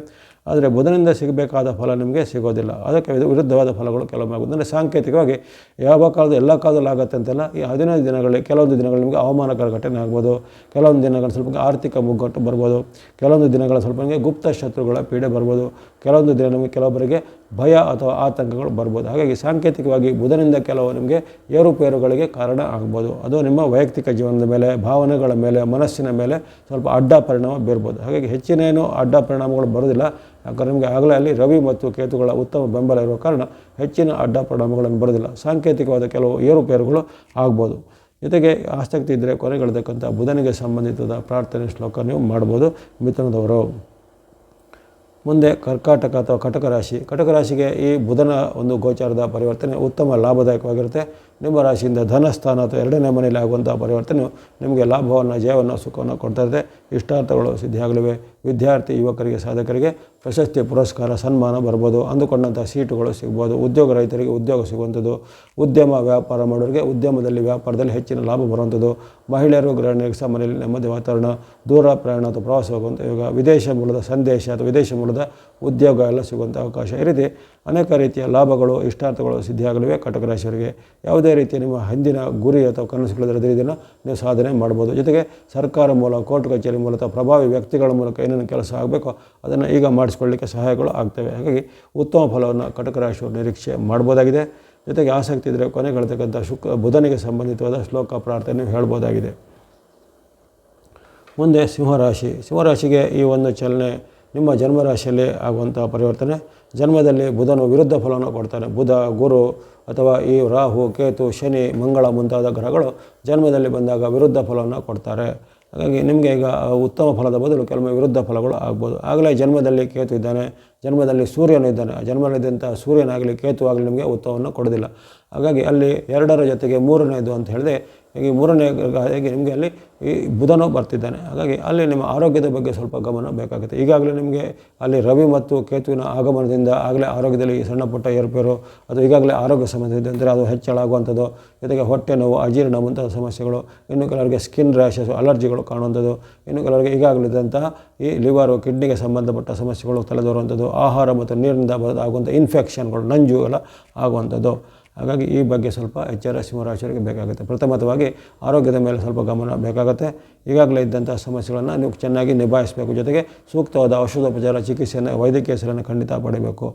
ಆದರೆ ಬುಧನಿಂದ ಸಿಗಬೇಕಾದ ಫಲ ನಿಮಗೆ ಸಿಗೋದಿಲ್ಲ. ಅದಕ್ಕೆ ವಿರುದ್ಧವಾದ ಫಲಗಳು ಕೆಲವೊಮ್ಮೆ ಆಗುತ್ತೆ ಅಂದರೆ ಸಾಂಕೇತಿಕವಾಗಿ ಯಾವ ಕಾಲದ ಎಲ್ಲ ಕಾಲದಲ್ಲಿ ಆಗುತ್ತೆ ಅಂತೆಲ್ಲ, ಈ ಹದಿನೈದು ದಿನಗಳಲ್ಲಿ, ಕೆಲವೊಂದು ದಿನಗಳು ನಿಮಗೆ ಅವಮಾನಕರ ಘಟನೆ ಆಗ್ಬೋದು. ಕೆಲವೊಂದು ದಿನಗಳು ಸ್ವಲ್ಪ ಆರ್ಥಿಕ ಮುಗ್ಗಟ್ಟು ಬರ್ಬೋದು. ಕೆಲವೊಂದು ದಿನಗಳ ಸ್ವಲ್ಪ ನಿಮಗೆ ಗುಪ್ತ ಶತ್ರುಗಳ ಪೀಡೆ ಬರ್ಬೋದು. ಕೆಲವೊಂದು ದಿನ ನಮಗೆ ಕೆಲವೊಬ್ಬರಿಗೆ ಭಯ ಅಥವಾ ಆತಂಕಗಳು ಬರ್ಬೋದು. ಹಾಗಾಗಿ ಸಾಂಕೇತಿಕವಾಗಿ ಬುಧನಿಂದ ಕೆಲವು ನಿಮಗೆ ಏರುಪೇರುಗಳಿಗೆ ಕಾರಣ ಆಗ್ಬೋದು. ಅದು ನಿಮ್ಮ ವೈಯಕ್ತಿಕ ಜೀವನದ ಮೇಲೆ, ಭಾವನೆಗಳ ಮೇಲೆ, ಮನಸ್ಸಿನ ಮೇಲೆ ಸ್ವಲ್ಪ ಅಡ್ಡ ಪರಿಣಾಮ ಬೀರ್ಬೋದು. ಹಾಗಾಗಿ ಹೆಚ್ಚಿನ ಏನು ಅಡ್ಡ ಪರಿಣಾಮಗಳು ಬರೋದಿಲ್ಲ ಯಾಕಂದರೆ ನಿಮಗೆ ಆಗಲೇ ಅಲ್ಲಿ ರವಿ ಮತ್ತು ಕೇತುಗಳ ಉತ್ತಮ ಬೆಂಬಲ ಇರುವ ಕಾರಣ ಹೆಚ್ಚಿನ ಅಡ್ಡ ಪರಿಣಾಮಗಳನ್ನು ಬರೋದಿಲ್ಲ ಸಾಂಕೇತಿಕವಾದ ಕೆಲವು ಏರುಪೇರುಗಳು ಆಗ್ಬೋದು. ಜೊತೆಗೆ ಆಸಕ್ತಿ ಇದ್ದರೆ ಕೊನೆಗಳಿರ್ತಕ್ಕಂಥ ಬುಧನಿಗೆ ಸಂಬಂಧಿಸಿದ ಪ್ರಾರ್ಥನೆ ಶ್ಲೋಕ ನೀವು ಮಾಡ್ಬೋದು. ಮಿಥುನದವರು. ಮುಂದೆ ಕರ್ಕಾಟಕ ಅಥವಾ ಕಟಕ ರಾಶಿ. ಕಟಕ ರಾಶಿಗೆ ಈ ಬುಧನ ಒಂದು ಗೋಚಾರದ ಪರಿವರ್ತನೆ ಉತ್ತಮ ಲಾಭದಾಯಕವಾಗಿರುತ್ತೆ. ನಿಮ್ಮ ರಾಶಿಯಿಂದ ಧನಸ್ಥಾನ ಅಥವಾ ಎರಡನೇ ಮನೆಯಲ್ಲಿ ಆಗುವಂಥ ಪರಿವರ್ತನೆಯು ನಿಮಗೆ ಲಾಭವನ್ನು, ಜಯವನ್ನು, ಸುಖವನ್ನು ಕೊಡ್ತಾ ಇರುತ್ತೆ ಇಷ್ಟಾರ್ಥಗಳು ಸಿದ್ಧಿಯಾಗಲಿವೆ. ವಿದ್ಯಾರ್ಥಿ, ಯುವಕರಿಗೆ, ಸಾಧಕರಿಗೆ ಪ್ರಶಸ್ತಿ, ಪುರಸ್ಕಾರ, ಸನ್ಮಾನ ಬರ್ಬೋದು. ಅಂದುಕೊಂಡಂಥ ಸೀಟುಗಳು ಸಿಗ್ಬೋದು. ಉದ್ಯೋಗ ರೈತರಿಗೆ ಉದ್ಯೋಗ ಸಿಗುವಂಥದ್ದು. ಉದ್ಯಮ ವ್ಯಾಪಾರ ಮಾಡೋರಿಗೆ ಉದ್ಯಮದಲ್ಲಿ ವ್ಯಾಪಾರದಲ್ಲಿ ಹೆಚ್ಚಿನ ಲಾಭ ಬರುವಂಥದ್ದು. ಮಹಿಳೆಯರು, ಗೃಹಿಣಿಯರಿಗೆ ಸಹ ಮನೆಯಲ್ಲಿ ನೆಮ್ಮದಿ ವಾತಾವರಣ, ದೂರ ಪ್ರಯಾಣ ಅಥವಾ ಪ್ರವಾಸ ಹೋಗುವಂಥ ಇವಾಗ ವಿದೇಶ ಮೂಲದ ಸಂದೇಶ ಅಥವಾ ವಿದೇಶ ಮೂಲದ ಉದ್ಯೋಗ ಎಲ್ಲ ಸಿಗುವಂಥ ಅವಕಾಶ ರೀತಿ ಅನೇಕ ರೀತಿಯ ಲಾಭಗಳು, ಇಷ್ಟಾರ್ಥಗಳು ಸಿದ್ಧಿಯಾಗಲಿವೆ. ಕಟಕ ರಾಶಿಯವರಿಗೆ ಯಾವುದೇ ರೀತಿಯ ನಿಮ್ಮ ಹಿಂದಿನ ಗುರಿ ಅಥವಾ ಕನಸುಗಳಿದ್ರೆ ಇದನ್ನು ನೀವು ಸಾಧನೆ ಮಾಡ್ಬೋದು. ಜೊತೆಗೆ ಸರ್ಕಾರ ಮೂಲ ಕೋರ್ಟ್ ಕಚೇರಿ ಮೂಲಕ, ಪ್ರಭಾವಿ ವ್ಯಕ್ತಿಗಳ ಮೂಲಕ ಏನೇನು ಕೆಲಸ ಆಗಬೇಕೋ ಅದನ್ನು ಈಗ ಮಾಡಿಸ್ಕೊಳ್ಳಿಕ್ಕೆ ಸಹಾಯಗಳು ಆಗ್ತವೆ. ಹಾಗಾಗಿ ಉತ್ತಮ ಫಲವನ್ನು ಕಟಕ ರಾಶಿಯವರು ನಿರೀಕ್ಷೆ ಮಾಡ್ಬೋದಾಗಿದೆ. ಜೊತೆಗೆ ಆಸಕ್ತಿ ಇದ್ದರೆ ಕೊನೆಗೊಳ್ತಕ್ಕಂಥ ಶುಕ್ರ ಬುಧನಿಗೆ ಸಂಬಂಧಿತವಾದ ಶ್ಲೋಕ ಪ್ರಾರ್ಥನೆ ಹೇಳ್ಬೋದಾಗಿದೆ. ಮುಂದೆ ಸಿಂಹರಾಶಿ. ಸಿಂಹರಾಶಿಗೆ ಈ ಒಂದು ಚಲನೆ ನಿಮ್ಮ ಜನ್ಮರಾಶಿಯಲ್ಲಿ ಆಗುವಂಥ ಪರಿವರ್ತನೆ. ಜನ್ಮದಲ್ಲಿ ಬುಧನು ವಿರುದ್ಧ ಫಲವನ್ನು ಕೊಡ್ತಾನೆ. ಬುಧ, ಗುರು ಅಥವಾ ಈ ರಾಹು, ಕೇತು, ಶನಿ, ಮಂಗಳ ಮುಂತಾದ ಗ್ರಹಗಳು ಜನ್ಮದಲ್ಲಿ ಬಂದಾಗ ವಿರುದ್ಧ ಫಲವನ್ನು ಕೊಡ್ತಾರೆ. ಹಾಗಾಗಿ ನಿಮಗೆ ಈಗ ಉತ್ತಮ ಫಲದ ಬದಲು ಕೆಲವೊಮ್ಮೆ ವಿರುದ್ಧ ಫಲಗಳು ಆಗ್ಬೋದು. ಆಗಲೇ ಜನ್ಮದಲ್ಲಿ ಕೇತು ಇದ್ದಾನೆ. ಜನ್ಮದಲ್ಲಿ ಸೂರ್ಯನು ಇದ್ದಾನೆ. ಜನ್ಮದಲ್ಲಿದ್ದಂಥ ಸೂರ್ಯನಾಗಲಿ, ಕೇತು ಆಗಲಿ ನಿಮಗೆ ಉತ್ತಮವನ್ನು ಕೊಡೋದಿಲ್ಲ ಹಾಗಾಗಿ ಅಲ್ಲಿ ಎರಡರ ಜೊತೆಗೆ ಮೂರನೇದು ಅಂತ ಹೇಳಿದೆ ಈ ಮೂರನೇ ಹೇಗೆ ನಿಮಗೆ ಅಲ್ಲಿ ಈ ಬುಧನೋ ಬರ್ತಿದ್ದಾನೆ. ಹಾಗಾಗಿ ಅಲ್ಲಿ ನಿಮ್ಮ ಆರೋಗ್ಯದ ಬಗ್ಗೆ ಸ್ವಲ್ಪ ಗಮನ ಬೇಕಾಗುತ್ತೆ. ಈಗಾಗಲೇ ನಿಮಗೆ ಅಲ್ಲಿ ರವಿ ಮತ್ತು ಕೇತುವಿನ ಆಗಮನದಿಂದ ಆಗಲೇ ಆರೋಗ್ಯದಲ್ಲಿ ಸಣ್ಣ ಪುಟ್ಟ ಏರುಪೇರು ಅದು ಈಗಾಗಲೇ ಆರೋಗ್ಯ ಸಮಸ್ಯೆ ಇದೆ ಅಂದರೆ ಅದು ಹೆಚ್ಚಳ ಆಗುವಂಥದ್ದು ಜೊತೆಗೆ ಹೊಟ್ಟೆ ನೋವು, ಅಜೀರ್ಣ ಮುಂತಾದ ಸಮಸ್ಯೆಗಳು, ಇನ್ನು ಕೆಲವರಿಗೆ ಸ್ಕಿನ್ ರ್ಯಾಷಸ್ ಅಲರ್ಜಿಗಳು ಕಾಣುವಂಥದ್ದು, ಇನ್ನು ಕೆಲವರಿಗೆ ಈಗಾಗಲಿದ್ದಂತಹ ಈ ಲಿವರು ಕಿಡ್ನಿಗೆ ಸಂಬಂಧಪಟ್ಟ ಸಮಸ್ಯೆಗಳು ತಲೆದೋರುವಂಥದ್ದು, ಆಹಾರ ಮತ್ತು ನೀರಿನಿಂದ ಆಗುವಂಥ ಇನ್ಫೆಕ್ಷನ್ಗಳು ನಂಜು ಎಲ್ಲ ಆಗುವಂಥದ್ದು. ಹಾಗಾಗಿ ಈ ಬಗ್ಗೆ ಸ್ವಲ್ಪ ಎಚ್ಚರ ಸಿಂಹರಾಶಿಯವರಿಗೆ ಬೇಕಾಗುತ್ತೆ. ಪ್ರಥಮತವಾಗಿ ಆರೋಗ್ಯದ ಮೇಲೆ ಸ್ವಲ್ಪ ಗಮನ ಬೇಕಾಗುತ್ತೆ. ಈಗಾಗಲೇ ಇದ್ದಂಥ ಸಮಸ್ಯೆಗಳನ್ನು ನೀವು ಚೆನ್ನಾಗಿ ನಿಭಾಯಿಸಬೇಕು. ಜೊತೆಗೆ ಸೂಕ್ತವಾದ ಔಷಧೋಪಚಾರ ಚಿಕಿತ್ಸೆಯನ್ನು ವೈದ್ಯಕೀಯ ಹೆಸರನ್ನು ಖಂಡಿತ ಪಡಿಬೇಕು.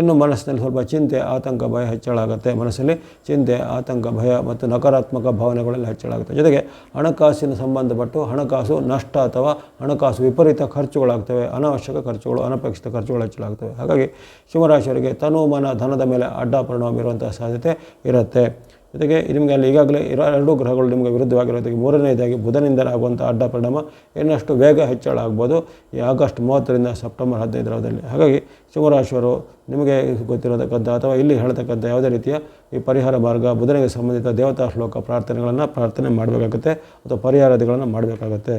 ಇನ್ನು ಮನಸ್ಸಿನಲ್ಲಿ ಸ್ವಲ್ಪ ಚಿಂತೆ, ಆತಂಕ, ಭಯ ಹೆಚ್ಚಳ ಆಗುತ್ತೆ. ಮನಸ್ಸಲ್ಲಿ ಚಿಂತೆ, ಆತಂಕ, ಭಯ ಮತ್ತು ನಕಾರಾತ್ಮಕ ಭಾವನೆಗಳೆಲ್ಲ ಹೆಚ್ಚಳ ಆಗುತ್ತೆ. ಜೊತೆಗೆ ಹಣಕಾಸಿನ ಸಂಬಂಧಪಟ್ಟು ಹಣಕಾಸು ನಷ್ಟ ಅಥವಾ ಹಣಕಾಸು ವಿಪರೀತ ಖರ್ಚುಗಳಾಗ್ತವೆ. ಅನಾವಶ್ಯಕ ಖರ್ಚುಗಳು, ಅನಪೇಕ್ಷಿತ ಖರ್ಚುಗಳು ಹೆಚ್ಚಳಾಗ್ತವೆ ಹಾಗಾಗಿ ಸಿಂಹರಾಶಿಯವರಿಗೆ ತನು ಮನ ಧನದ ಮೇಲೆ ಅಡ್ಡ ಪರಿಣಾಮ ಬೀರುವಂಥ ಸಾಧ್ಯತೆ ಇರುತ್ತೆ ಜೊತೆಗೆ ನಿಮಗೆ ಅಲ್ಲಿ ಈಗಾಗಲೇ ಇರೋ ಎರಡು ಗ್ರಹಗಳು ನಿಮಗೆ ವಿರುದ್ಧವಾಗಿರೋದಕ್ಕೆ ಮೂರನೇದಾಗಿ ಬುಧನಿಂದ ಆಗುವಂಥ ಅಡ್ಡ ಪರಿಣಾಮ ಇನ್ನಷ್ಟು ವೇಗ ಹೆಚ್ಚಳ ಆಗ್ಬೋದು. ಈ ಆಗಸ್ಟ್ ಮೂವತ್ತರಿಂದ ಸೆಪ್ಟೆಂಬರ್ ಹದಿನೈದರದಲ್ಲಿ ಹಾಗಾಗಿ ಸಿಂಹರಾಶಿಯವರು ನಿಮಗೆ ಗೊತ್ತಿರತಕ್ಕಂಥ ಅಥವಾ ಇಲ್ಲಿ ಹೇಳ್ತಕ್ಕಂಥ ಯಾವುದೇ ರೀತಿಯ ಈ ಪರಿಹಾರ ಮಾರ್ಗ, ಬುಧನಿಗೆ ಸಂಬಂಧಿತ ದೇವತಾ ಶ್ಲೋಕ ಪ್ರಾರ್ಥನೆಗಳನ್ನು ಪ್ರಾರ್ಥನೆ ಮಾಡಬೇಕಾಗುತ್ತೆ ಅಥವಾ ಪರಿಹಾರಗಳನ್ನು ಮಾಡಬೇಕಾಗತ್ತೆ.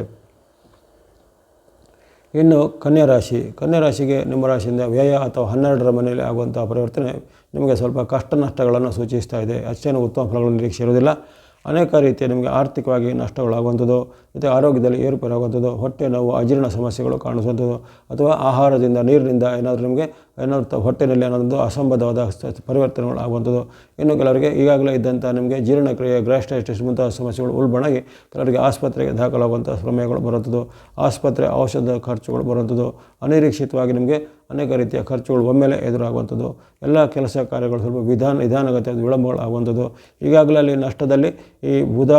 ಇನ್ನು ಕನ್ಯಾ ರಾಶಿ. ಕನ್ಯಾ ರಾಶಿಗೆ ನಿಮ್ಮ ರಾಶಿಯಿಂದ ವ್ಯಯ ಅಥವಾ ಹನ್ನೆರಡರ ಮನೆಯಲ್ಲಿ ಆಗುವಂಥ ಪರಿವರ್ತನೆ ನಿಮಗೆ ಸ್ವಲ್ಪ ಕಷ್ಟ ನಷ್ಟಗಳನ್ನು ಸೂಚಿಸ್ತಾ ಇದೆ. ಅಷ್ಟೇನು ಉತ್ತಮ ಫಲಗಳು ನಿರೀಕ್ಷೆ ಇರುವುದಿಲ್ಲ. ಅನೇಕ ರೀತಿಯ ನಿಮಗೆ ಆರ್ಥಿಕವಾಗಿ ನಷ್ಟಗಳಾಗುವಂಥದ್ದು ಮತ್ತು ಆರೋಗ್ಯದಲ್ಲಿ ಏರುಪೇರಾಗುವಂಥದ್ದು, ಹೊಟ್ಟೆ ನೋವು, ಅಜೀರ್ಣ ಸಮಸ್ಯೆಗಳು ಕಾಣಿಸುವಂಥದ್ದು, ಅಥವಾ ಆಹಾರದಿಂದ, ನೀರಿನಿಂದ ಏನಾದರೂ ನಿಮಗೆ ಏನಾದ್ರು ಹೊಟ್ಟೆಯಲ್ಲಿ ಏನಾದರೂ ಅಸಂಬದ್ಧವಾದ ಪರಿವರ್ತನೆಗಳು ಆಗುವಂಥದ್ದು. ಇನ್ನು ಕೆಲವರಿಗೆ ಈಗಾಗಲೇ ಇದ್ದಂಥ ನಿಮಗೆ ಜೀರ್ಣಕ್ರಿಯೆ ಗ್ರಾಸ್ಟೈಸ್ಟಿಸ್ ಮುಂತಾದ ಸಮಸ್ಯೆಗಳು ಉಲ್ಬಣಾಗಿ ಕೆಲವರಿಗೆ ಆಸ್ಪತ್ರೆಗೆ ದಾಖಲಾಗುವಂಥ ಸಮಯಗಳು ಬರುತ್ತದ್ದು ಆಸ್ಪತ್ರೆ ಔಷಧ ಖರ್ಚುಗಳು ಬರುವಂಥದ್ದು. ಅನಿರೀಕ್ಷಿತವಾಗಿ ನಿಮಗೆ ಅನೇಕ ರೀತಿಯ ಖರ್ಚುಗಳು ಒಮ್ಮೆಲೆ ಎದುರಾಗುವಂಥದ್ದು. ಎಲ್ಲ ಕೆಲಸ ಕಾರ್ಯಗಳು ಸ್ವಲ್ಪ ವಿಧಾನ ನಿಧಾನಗತಿಯಾದ ವಿಳಂಬಗಳು ಆಗುವಂಥದ್ದು. ಈಗಾಗಲೇ ಅಲ್ಲಿ ನಷ್ಟದಲ್ಲಿ ಈ ಬುಧ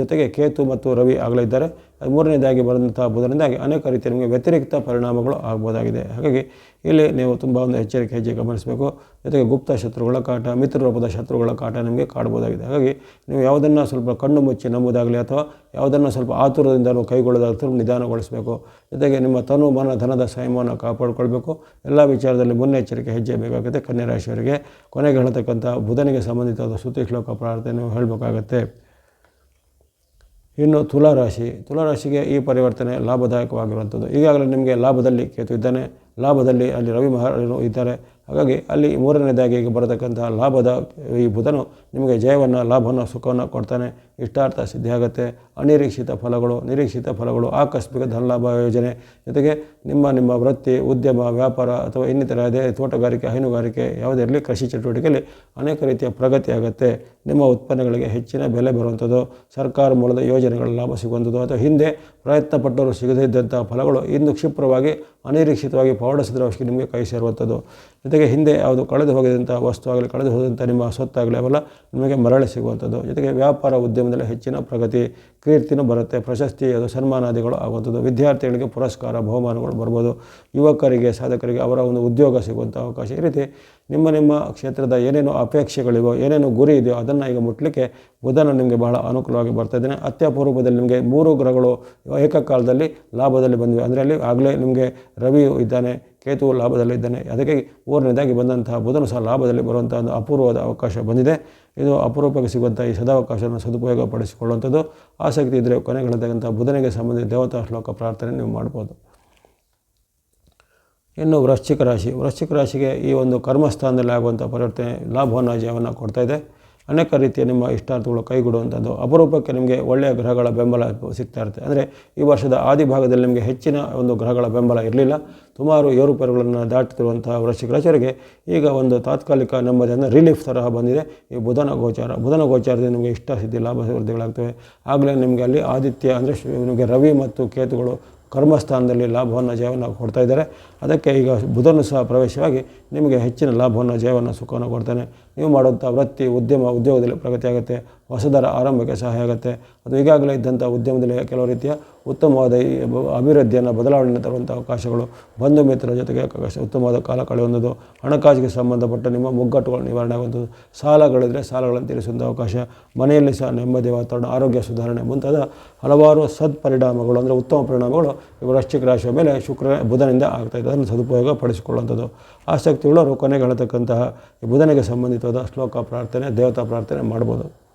ಜೊತೆಗೆ ಕೇತು ಮತ್ತು ರವಿ ಆಗಲೇ ಇದ್ದಾರೆ. ಅದು ಮೂರನೇದಾಗಿ ಬರೆದಂಥ ಬುಧನಿಂದಾಗಿ ಅನೇಕ ರೀತಿಯ ನಿಮಗೆ ವ್ಯತಿರಿಕ್ತ ಪರಿಣಾಮಗಳು ಆಗ್ಬೋದಾಗಿದೆ. ಹಾಗಾಗಿ ಇಲ್ಲಿ ನೀವು ತುಂಬ ಒಂದು ಎಚ್ಚರಿಕೆ, ಹೆಜ್ಜೆ ಗಮನಿಸಬೇಕು. ಜೊತೆಗೆ ಗುಪ್ತ ಶತ್ರುಗಳ ಕಾಟ, ಮಿತ್ರ ರೂಪದ ಶತ್ರುಗಳ ಕಾಟ ನಿಮಗೆ ಕಾಡ್ಬೋದಾಗಿದೆ. ಹಾಗಾಗಿ ನೀವು ಯಾವುದನ್ನು ಸ್ವಲ್ಪ ಕಣ್ಣು ಮುಚ್ಚಿ ನಂಬುದಾಗಲಿ ಅಥವಾ ಯಾವುದನ್ನು ಸ್ವಲ್ಪ ಆತುರದಿಂದ ಸ್ವಲ್ಪ ನಿಧಾನಗೊಳಿಸಬೇಕು. ಜೊತೆಗೆ ನಿಮ್ಮ ತನು ಮನ ಧನದ ಸಂಯಮವನ್ನು ಕಾಪಾಡಿಕೊಳ್ಬೇಕು. ಎಲ್ಲ ವಿಚಾರದಲ್ಲಿ ಮುನ್ನೆಚ್ಚರಿಕೆ, ಹೆಜ್ಜೆ ಬೇಕಾಗುತ್ತೆ. ಕನ್ಯರಾಶಿಯವರಿಗೆ ಕೊನೆಗೆ ಹೇಳ್ತಕ್ಕಂಥ ಬುಧನಿಗೆ ಸಂಬಂಧಿತವಾದ ಶ್ಲೋಕ ಪ್ರಾರ್ಥನೆ ಹೇಳಬೇಕಾಗತ್ತೆ. ಇನ್ನು ತುಲಾರಾಶಿ, ತುಲಾರಾಶಿಗೆ ಈ ಪರಿವರ್ತನೆ ಲಾಭದಾಯಕವಾಗಿರುವಂಥದ್ದು. ಈಗಾಗಲೇ ನಿಮಗೆ ಲಾಭದಲ್ಲಿ ಕೇತು ಇದ್ದಾನೆ. ಲಾಭದಲ್ಲಿ ಅಲ್ಲಿ ರವಿ ಮಹಾರಾಜರು ಇದ್ದಾರೆ. ಹಾಗಾಗಿ ಅಲ್ಲಿ ಮೂರನೇದಾಗಿ ಈಗ ಬರತಕ್ಕಂತಹ ಲಾಭದ ಈ ಬುಧನು ನಿಮಗೆ ಜಯವನ್ನು, ಲಾಭವನ್ನು, ಸುಖವನ್ನು ಕೊಡ್ತಾನೆ. ಇಷ್ಟಾರ್ಥ ಸಿದ್ಧಿಯಾಗುತ್ತೆ. ಅನಿರೀಕ್ಷಿತ ಫಲಗಳು, ನಿರೀಕ್ಷಿತ ಫಲಗಳು, ಆಕಸ್ಮಿಕ ಧನಲಾಭ ಯೋಜನೆ ಜೊತೆಗೆ ನಿಮ್ಮ ನಿಮ್ಮ ವೃತ್ತಿ, ಉದ್ಯಮ, ವ್ಯಾಪಾರ ಅಥವಾ ಇನ್ನಿತರ ಅದೇ ತೋಟಗಾರಿಕೆ, ಹೈನುಗಾರಿಕೆ ಯಾವುದೇ ಇರಲಿ, ಕೃಷಿ ಚಟುವಟಿಕೆಯಲ್ಲಿ ಅನೇಕ ರೀತಿಯ ಪ್ರಗತಿ ಆಗುತ್ತೆ. ನಿಮ್ಮ ಉತ್ಪನ್ನಗಳಿಗೆ ಹೆಚ್ಚಿನ ಬೆಲೆ ಬರುವಂಥದ್ದು, ಸರ್ಕಾರ ಮೂಲದ ಯೋಜನೆಗಳ ಲಾಭ ಸಿಗುವಂಥದ್ದು ಅಥವಾ ಹಿಂದೆ ಪ್ರಯತ್ನ ಪಟ್ಟವರು ಸಿಗದೇ ಫಲಗಳು ಇಂದು ಕ್ಷಿಪ್ರವಾಗಿ, ಅನಿರೀಕ್ಷಿತವಾಗಿ ಪೌಡಸಿದ್ರವಶಕ್ಕೆ ನಿಮಗೆ ಕೈ ಸೇರುವಂಥದ್ದು. ಜೊತೆಗೆ ಹಿಂದೆ ಯಾವುದು ಕಳೆದು ಹೋಗಿದಂಥ ವಸ್ತು ಆಗಲಿ ಕಳೆದು ಹೋದಂಥ ನಿಮ್ಮ ಸ್ವತ್ತಾಗಲಿ ಅವೆಲ್ಲ ನಿಮಗೆ ಮರಳಿ ಸಿಗುವಂಥದ್ದು. ಜೊತೆಗೆ ವ್ಯಾಪಾರ ಉದ್ಯಮದಲ್ಲಿ ಹೆಚ್ಚಿನ ಪ್ರಗತಿ, ಕೀರ್ತಿನೂ ಬರುತ್ತೆ, ಪ್ರಶಸ್ತಿ, ಅದು ಸನ್ಮಾನಾದಿಗಳು ಆಗುವಂಥದ್ದು, ವಿದ್ಯಾರ್ಥಿಗಳಿಗೆ ಪುರಸ್ಕಾರ, ಬಹುಮಾನಗಳು ಬರ್ಬೋದು, ಯುವಕರಿಗೆ, ಸಾಧಕರಿಗೆ ಅವರ ಒಂದು ಉದ್ಯೋಗ ಸಿಗುವಂಥ ಅವಕಾಶ. ಈ ರೀತಿ ನಿಮ್ಮ ನಿಮ್ಮ ಕ್ಷೇತ್ರದ ಏನೇನು ಅಪೇಕ್ಷೆಗಳಿವೋ, ಏನೇನು ಗುರಿ ಇದೆಯೋ ಅದನ್ನು ಈಗ ಮುಟ್ಟಲಿಕ್ಕೆ ಬುಧನ ನಿಮಗೆ ಬಹಳ ಅನುಕೂಲವಾಗಿ ಬರ್ತಾ ಇದ್ದೇನೆ. ಅತ್ಯಪೂರ್ವದಲ್ಲಿ ನಿಮಗೆ ಮೂರು ಗ್ರಹಗಳು ಏಕಕಾಲದಲ್ಲಿ ಲಾಭದಲ್ಲಿ ಬಂದಿವೆ. ಅಂದರೆ ಅಲ್ಲಿ ಆಗಲೇ ನಿಮಗೆ ರವಿಯು ಇದ್ದಾನೆ ಕೇತು ಲಾಭದಲ್ಲಿದ್ದಾನೆ ಅದಕ್ಕೆ ಮೂರನೇದಾಗಿ ಬಂದಂತಹ ಬುಧನು ಸಹ ಲಾಭದಲ್ಲಿ ಬರುವಂಥ ಒಂದು ಅಪೂರ್ವದ ಅವಕಾಶ ಬಂದಿದೆ. ಇದು ಅಪರೂಪಕ್ಕೆ ಸಿಗುವಂಥ ಈ ಸದಾವಕಾಶವನ್ನು ಸದುಪಯೋಗ ಪಡಿಸಿಕೊಳ್ಳುವಂಥದ್ದು ಆಸಕ್ತಿ ಇದ್ದರೆ ಕೊನೆಗಳಿರ್ತಕ್ಕಂಥ ಬುಧನಿಗೆ ಸಂಬಂಧಿಸಿದ ದೇವತಾ ಶ್ಲೋಕ ಪ್ರಾರ್ಥನೆ ನೀವು ಮಾಡ್ಬೋದು. ಇನ್ನು ವೃಶ್ಚಿಕ ರಾಶಿ. ವೃಶ್ಚಿಕ ರಾಶಿಗೆ ಈ ಒಂದು ಕರ್ಮಸ್ಥಾನದಲ್ಲಿ ಆಗುವಂಥ ಪರಿವರ್ತನೆ, ಲಾಭವನ್ನು ಜಯವನ್ನು ಕೊಡ್ತಾ ಇದೆ. ಅನೇಕ ರೀತಿಯ ನಿಮ್ಮ ಇಷ್ಟಾರ್ಥಗಳು ಕೈಗೂಡುವಂಥದ್ದು. ಅಪರೂಪಕ್ಕೆ ನಿಮಗೆ ಒಳ್ಳೆಯ ಗ್ರಹಗಳ ಬೆಂಬಲ ಸಿಗ್ತಾ ಇರುತ್ತೆ. ಅಂದರೆ ಈ ವರ್ಷದ ಆದಿ ಭಾಗದಲ್ಲಿ ನಿಮಗೆ ಹೆಚ್ಚಿನ ಒಂದು ಗ್ರಹಗಳ ಬೆಂಬಲ ಇರಲಿಲ್ಲ. ಸುಮಾರು ಏರುಪೇರುಗಳನ್ನು ದಾಟುತ್ತಿರುವಂಥ ವೃಶ್ಚಿಕ ರಾಶಿಯರಿಗೆ ಈಗ ಒಂದು ತಾತ್ಕಾಲಿಕ ನೆಮ್ಮದಿಯನ್ನು ರಿಲೀಫ್ ತರಹ ಬಂದಿದೆ. ಈ ಬುಧನ ಗೋಚಾರ, ಬುಧನ ಗೋಚಾರದಿಂದ ನಿಮಗೆ ಇಷ್ಟ ಸಿದ್ಧಿ, ಲಾಭ ವೃದ್ಧಿಗಳಾಗ್ತವೆ ಆಗಲೇ ನಿಮಗೆ ಅಲ್ಲಿ ಆದಿತ್ಯ ಅಂದರೆ ನಿಮಗೆ ರವಿ ಮತ್ತು ಕೇತುಗಳು ಕರ್ಮಸ್ಥಾನದಲ್ಲಿ ಲಾಭವನ್ನು ಜಯವನ್ನು ಕೊಡ್ತಾ ಇದ್ದಾರೆ. ಅದಕ್ಕೆ ಈಗ ಬುಧನು ಸಹ ಪ್ರವೇಶವಾಗಿ ನಿಮಗೆ ಹೆಚ್ಚಿನ ಲಾಭವನ್ನು, ಜಯವನ್ನು, ಸುಖವನ್ನು ಕೊಡ್ತಾನೆ. ನೀವು ಮಾಡುವಂಥ ವೃತ್ತಿ, ಉದ್ಯಮ, ಉದ್ಯೋಗದಲ್ಲಿ ಪ್ರಗತಿ ಆಗುತ್ತೆ. ಹೊಸದರ ಆರಂಭಕ್ಕೆ ಸಹಾಯ ಆಗುತ್ತೆ. ಅದು ಈಗಾಗಲೇ ಇದ್ದಂಥ ಉದ್ಯಮದಲ್ಲಿ ಕೆಲವು ರೀತಿಯ ಉತ್ತಮವಾದ ಅಭಿವೃದ್ಧಿಯನ್ನು, ಬದಲಾವಣೆಯನ್ನು ತರುವಂಥ ಅವಕಾಶಗಳು ಬಂಧು ಮಿತ್ರರ ಜೊತೆಗೆ ಅವಕಾಶ, ಉತ್ತಮವಾದ ಕಾಲ ಕಳೆಯುವಂಥದ್ದು, ಹಣಕಾಸಿಗೆ ಸಂಬಂಧಪಟ್ಟ ನಿಮ್ಮ ಮುಗ್ಗಟ್ಟುಗಳು ನಿವಾರಣೆ ಆಗುವಂಥದ್ದು, ಸಾಲಗಳಿದ್ರೆ ಸಾಲಗಳನ್ನು ತೀರಿಸುವಂಥ ಅವಕಾಶ, ಮನೆಯಲ್ಲಿ ಸಹ ನೆಮ್ಮದಿ ವಾತಾವರಣ, ಆರೋಗ್ಯ ಸುಧಾರಣೆ ಮುಂತಾದ ಹಲವಾರು ಸತ್ಪರಿಣಾಮಗಳು, ಅಂದರೆ ಉತ್ತಮ ಪರಿಣಾಮಗಳು ವೃಶ್ಚಿಕ ರಾಶಿಯ ಮೇಲೆ ಶುಕ್ರ, ಬುಧನಿಂದ ಆಗ್ತಾ ಇದೆ ಅದನ್ನು ಸದುಪಯೋಗ ಪಡಿಸಿಕೊಳ್ಳುವಂಥದ್ದು. ಆಸಕ್ತಿ ಉಳ್ಳವರು ಕೊನೆಗೆ ಹೇಳತಕ್ಕಂತಹ ಬುಧನಿಗೆ ಸಂಬಂಧಿತವಾದ ಶ್ಲೋಕ ಪ್ರಾರ್ಥನೆ ದೇವತಾ ಪ್ರಾರ್ಥನೆ ಮಾಡ್ಬೋದು.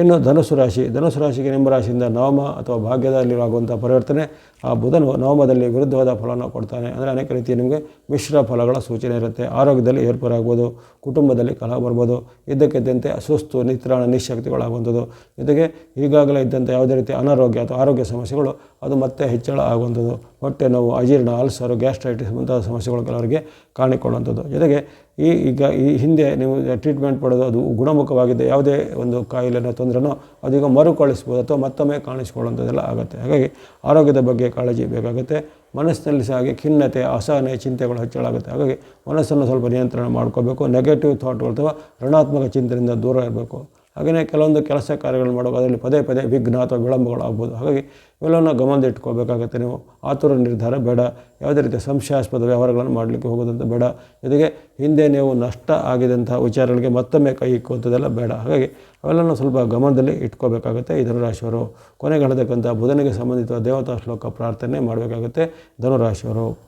ಇನ್ನು ಧನುಸು ರಾಶಿ, ಧನುಸು ರಾಶಿಗೆ ನಿಮ್ಮ ರಾಶಿಯಿಂದ ನವಮ ಅಥವಾ ಭಾಗ್ಯದಲ್ಲಿರುವಾಗುವಂಥ ಪರಿವರ್ತನೆ, ಆ ಬುಧನು ನವಮದಲ್ಲಿ ವಿರುದ್ಧವಾದ ಫಲವನ್ನು ಕೊಡ್ತಾನೆ. ಅಂದರೆ ಅನೇಕ ರೀತಿಯ ನಿಮಗೆ ಮಿಶ್ರ ಫಲಗಳ ಸೂಚನೆ ಇರುತ್ತೆ. ಆರೋಗ್ಯದಲ್ಲಿ ಏರ್ಪೇರಾಗ್ಬೋದು ಕುಟುಂಬದಲ್ಲಿ ಕಲಹ ಬರ್ಬೋದು, ಇದ್ದಕ್ಕಿದ್ದಂತೆ ಸುಸ್ತು ನಿತ್ರಾಣ ನಿಶಕ್ತಿಗಳಾಗುವಂಥದ್ದು ಜೊತೆಗೆ ಈಗಾಗಲೇ ಇದ್ದಂಥ ಯಾವುದೇ ರೀತಿ ಅನಾರೋಗ್ಯ ಅಥವಾ ಆರೋಗ್ಯ ಸಮಸ್ಯೆಗಳು, ಅದು ಮತ್ತೆ ಹೆಚ್ಚಳ ಆಗುವಂಥದ್ದು. ಹೊಟ್ಟೆ ನೋವು, ಅಜೀರ್ಣ, ಅಲ್ಸರು, ಗ್ಯಾಸ್ಟ್ರೈಟಿಸ್ ಮುಂತಾದ ಸಮಸ್ಯೆಗಳು ಕೆಲವರಿಗೆ ಕಾಣಿಕೊಳ್ಳುವಂಥದ್ದು. ಜೊತೆಗೆ ಈ ಈಗ ಈ ಹಿಂದೆ ನೀವು ಟ್ರೀಟ್ಮೆಂಟ್ ಪಡೆದು ಅದು ಗುಣಮುಖವಾಗಿದೆ, ಯಾವುದೇ ಒಂದು ಕಾಯಿಲೆನೋ ತೊಂದರೆನೋ ಅದೀಗ ಮರುಕಳಿಸ್ಬೋದು ಅಥವಾ ಮತ್ತೊಮ್ಮೆ ಕಾಣಿಸ್ಕೊಳ್ಳುವಂಥದ್ದೆಲ್ಲ ಆಗುತ್ತೆ. ಹಾಗಾಗಿ ಆರೋಗ್ಯದ ಬಗ್ಗೆ ಕಾಳಜಿ ಬೇಕಾಗುತ್ತೆ. ಮನಸ್ಸಿನಲ್ಲಿ ಸಹ ಹಾಗೆ ಖಿನ್ನತೆ, ಅಸಹನೆ, ಚಿಂತೆಗಳು ಹೆಚ್ಚಳ ಆಗುತ್ತೆ ಹಾಗಾಗಿ ಮನಸ್ಸನ್ನು ಸ್ವಲ್ಪ ನಿಯಂತ್ರಣ ಮಾಡ್ಕೋಬೇಕು. ನೆಗೆಟಿವ್ ಥಾಟ್ಗಳು ಅಥವಾ ಋಣಾತ್ಮಕ ಚಿಂತೆಯಿಂದ ದೂರ ಇರಬೇಕು. ಹಾಗೆಯೇ ಕೆಲವೊಂದು ಕೆಲಸ ಕಾರ್ಯಗಳನ್ನು ಮಾಡುವಾಗ ಅದರಲ್ಲಿ ಪದೇ ಪದೇ ವಿಘ್ನ ಅಥವಾ ವಿಳಂಬಗಳಾಗ್ಬೋದು. ಹಾಗಾಗಿ ಇವೆಲ್ಲವನ್ನು ಗಮನದಲ್ಲಿಟ್ಕೋಬೇಕಾಗುತ್ತೆ ನೀವು. ಆತುರ ನಿರ್ಧಾರ ಬೇಡ. ಯಾವುದೇ ರೀತಿಯ ಸಂಶಯಾಸ್ಪದ ವ್ಯವಹಾರಗಳನ್ನು ಮಾಡಲಿಕ್ಕೆ ಹೋಗೋದಂತ ಬೇಡ. ಜೊತೆಗೆ ಹಿಂದೆ ನೀವು ನಷ್ಟ ಆಗಿದಂತಹ ವಿಚಾರಗಳಿಗೆ ಮತ್ತೊಮ್ಮೆ ಕೈ ಇಕ್ಕುವಂಥದ್ದೆಲ್ಲ ಬೇಡ. ಹಾಗಾಗಿ ಅವೆಲ್ಲನೂ ಸ್ವಲ್ಪ ಗಮನದಲ್ಲಿ ಇಟ್ಕೋಬೇಕಾಗುತ್ತೆ ಈ ಧನುರಾಶಿಯವರು. ಕೊನೆಗೆ ಹೇಳತಕ್ಕಂಥ ಬುಧನಿಗೆ ಸಂಬಂಧಿತ ದೇವತಾ ಶ್ಲೋಕ ಪ್ರಾರ್ಥನೆ ಮಾಡಬೇಕಾಗುತ್ತೆ. ಧನುರಾಶಿಯವರು.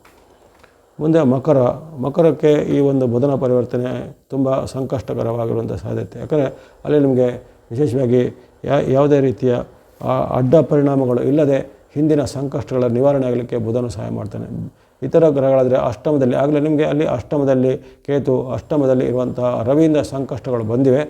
ಮುಂದೆ ಮಕರ, ಮಕರಕ್ಕೆ ಈ ಒಂದು ಬುಧನ ಪರಿವರ್ತನೆ ತುಂಬ ಸಂಕಷ್ಟಕರವಾಗಿರುವಂಥ ಸಾಧ್ಯತೆ. ಯಾಕಂದರೆ ಅಲ್ಲಿ ನಿಮಗೆ ವಿಶೇಷವಾಗಿ ಯಾವುದೇ ರೀತಿಯ ಅಡ್ಡ ಪರಿಣಾಮಗಳು ಇಲ್ಲದೆ ಹಿಂದಿನ ಸಂಕಷ್ಟಗಳ ನಿವಾರಣೆ ಆಗಲಿಕ್ಕೆ ಬುಧನು ಸಹಾಯ ಮಾಡ್ತಾನೆ. ಇತರ ಗ್ರಹಗಳಾದರೆ ಅಷ್ಟಮದಲ್ಲಿ, ಆಗಲೇ ನಿಮಗೆ ಅಲ್ಲಿ ಅಷ್ಟಮದಲ್ಲಿ ಕೇತು, ಅಷ್ಟಮದಲ್ಲಿ ಇರುವಂತಹ ರವಿಯಿಂದ ಸಂಕಷ್ಟಗಳು ಬಂದಿವೆ.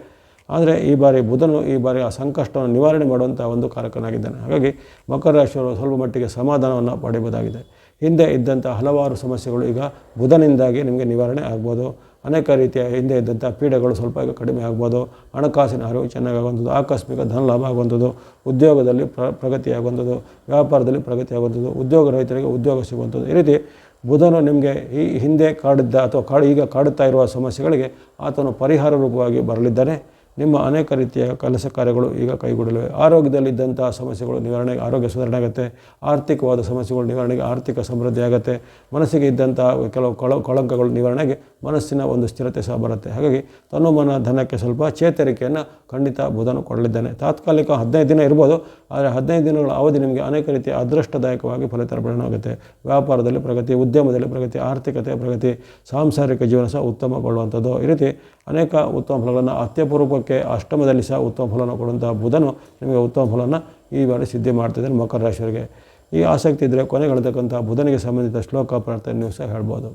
ಆದರೆ ಈ ಬಾರಿ ಬುಧನು ಈ ಬಾರಿ ಆ ಸಂಕಷ್ಟವನ್ನು ನಿವಾರಣೆ ಮಾಡುವಂಥ ಒಂದು ಕಾರಕನಾಗಿದ್ದಾನೆ. ಹಾಗಾಗಿ ಮಕರ ರಾಶಿಯವರು ಸ್ವಲ್ಪ ಮಟ್ಟಿಗೆ ಸಮಾಧಾನವನ್ನು ಪಡೆಯಬಹುದಾಗಿದೆ ಹಿಂದೆ ಇದ್ದಂಥ ಹಲವಾರು ಸಮಸ್ಯೆಗಳು ಈಗ ಬುಧನಿಂದಾಗಿ ನಿಮಗೆ ನಿವಾರಣೆ ಆಗ್ಬೋದು. ಅನೇಕ ರೀತಿಯ ಹಿಂದೆ ಇದ್ದಂಥ ಪೀಡೆಗಳು ಸ್ವಲ್ಪ ಈಗ ಕಡಿಮೆ ಆಗ್ಬೋದು. ಹಣಕಾಸಿನ ಅರಿವು ಚೆನ್ನಾಗಾಗುವಂಥದ್ದು ಆಕಸ್ಮಿಕ ಧನ ಲಾಭ ಆಗುವಂಥದ್ದು, ಉದ್ಯೋಗದಲ್ಲಿ ಪ್ರ, ಪ್ರಗತಿ ಆಗುವಂಥದ್ದು, ವ್ಯಾಪಾರದಲ್ಲಿ ಪ್ರಗತಿ ಆಗುವಂಥದ್ದು, ಉದ್ಯೋಗ ರೈತರಿಗೆ ಉದ್ಯೋಗ ಸಿಗುವಂಥದ್ದು. ಈ ರೀತಿ ಬುಧನು ನಿಮಗೆ ಈ ಹಿಂದೆ ಕಾಡಿದ್ದ ಅಥವಾ ಕಾಡು, ಈಗ ಕಾಡುತ್ತಾ ಇರುವ ಸಮಸ್ಯೆಗಳಿಗೆ ಆತನು ಪರಿಹಾರ ರೂಪವಾಗಿ ಬರಲಿದ್ದಾನೆ. ನಿಮ್ಮ ಅನೇಕ ರೀತಿಯ ಕೆಲಸ ಕಾರ್ಯಗಳು ಈಗ ಕೈಗೂಡಲಿವೆ ಆರೋಗ್ಯದಲ್ಲಿದ್ದಂತಹ ಸಮಸ್ಯೆಗಳು ನಿವಾರಣೆಗೆ ಆರೋಗ್ಯ ಸುಧಾರಣೆ ಆಗುತ್ತೆ. ಆರ್ಥಿಕವಾದ ಸಮಸ್ಯೆಗಳು ನಿವಾರಣೆಗೆ ಆರ್ಥಿಕ ಸಮೃದ್ಧಿ ಆಗುತ್ತೆ. ಮನಸ್ಸಿಗೆ ಇದ್ದಂತಹ ಕೆಲವು ಕಳ, ಕಳಂಕಗಳು ನಿವಾರಣೆಗೆ ಮನಸ್ಸಿನ ಒಂದು ಸ್ಥಿರತೆ ಸಹ ಬರುತ್ತೆ. ಹಾಗಾಗಿ ತನು ಮನ ಧನಕ್ಕೆ ಸ್ವಲ್ಪ ಚೇತರಿಕೆಯನ್ನು ಖಂಡಿತ ಬುಧನು ಕೊಡಲಿದ್ದಾನೆ. ತಾತ್ಕಾಲಿಕ ಹದಿನೈದು ದಿನ ಇರ್ಬೋದು. ಆದರೆ ಹದಿನೈದು ದಿನಗಳ ಅವಧಿ ನಿಮಗೆ ಅನೇಕ ರೀತಿಯ ಅದೃಷ್ಟದಾಯಕವಾಗಿ ಫಲಿತಾರ್ಪಣೆ ಆಗುತ್ತೆ. ವ್ಯಾಪಾರದಲ್ಲಿ ಪ್ರಗತಿ, ಉದ್ಯಮದಲ್ಲಿ ಪ್ರಗತಿ ಆರ್ಥಿಕತೆ ಪ್ರಗತಿ, ಸಾಂಸಾರಿಕ ಜೀವನ ಸಹ ಉತ್ತಮಗೊಳ್ಳುವಂಥದ್ದು. ಈ ರೀತಿ ಅನೇಕ ಉತ್ತಮ ಫಲಗಳನ್ನು ಅತ್ಯಪೂರ್ವಕ್ಕೆ ಅಷ್ಟಮದಲ್ಲಿ ಸಹ ಉತ್ತಮ ಫಲವನ್ನು ಕೊಡುವಂಥ ಬುಧನು ನಿಮಗೆ ಉತ್ತಮ ಫಲವನ್ನು ಈ ಬಾರಿ ಸಿದ್ಧಿ ಮಾಡ್ತಿದ್ದಾನೆ ಮಕರ ರಾಶಿಯವರಿಗೆ. ಈ ಆಸಕ್ತಿ ಇದ್ದರೆ ಕೊನೆಗಳಿರ್ತಕ್ಕಂಥ ಬುಧನಿಗೆ ಸಂಬಂಧಿತ ಶ್ಲೋಕ ಪ್ರಾರ್ಥನೆ ನೀವು ಸಹ ಹೇಳ್ಬೋದು.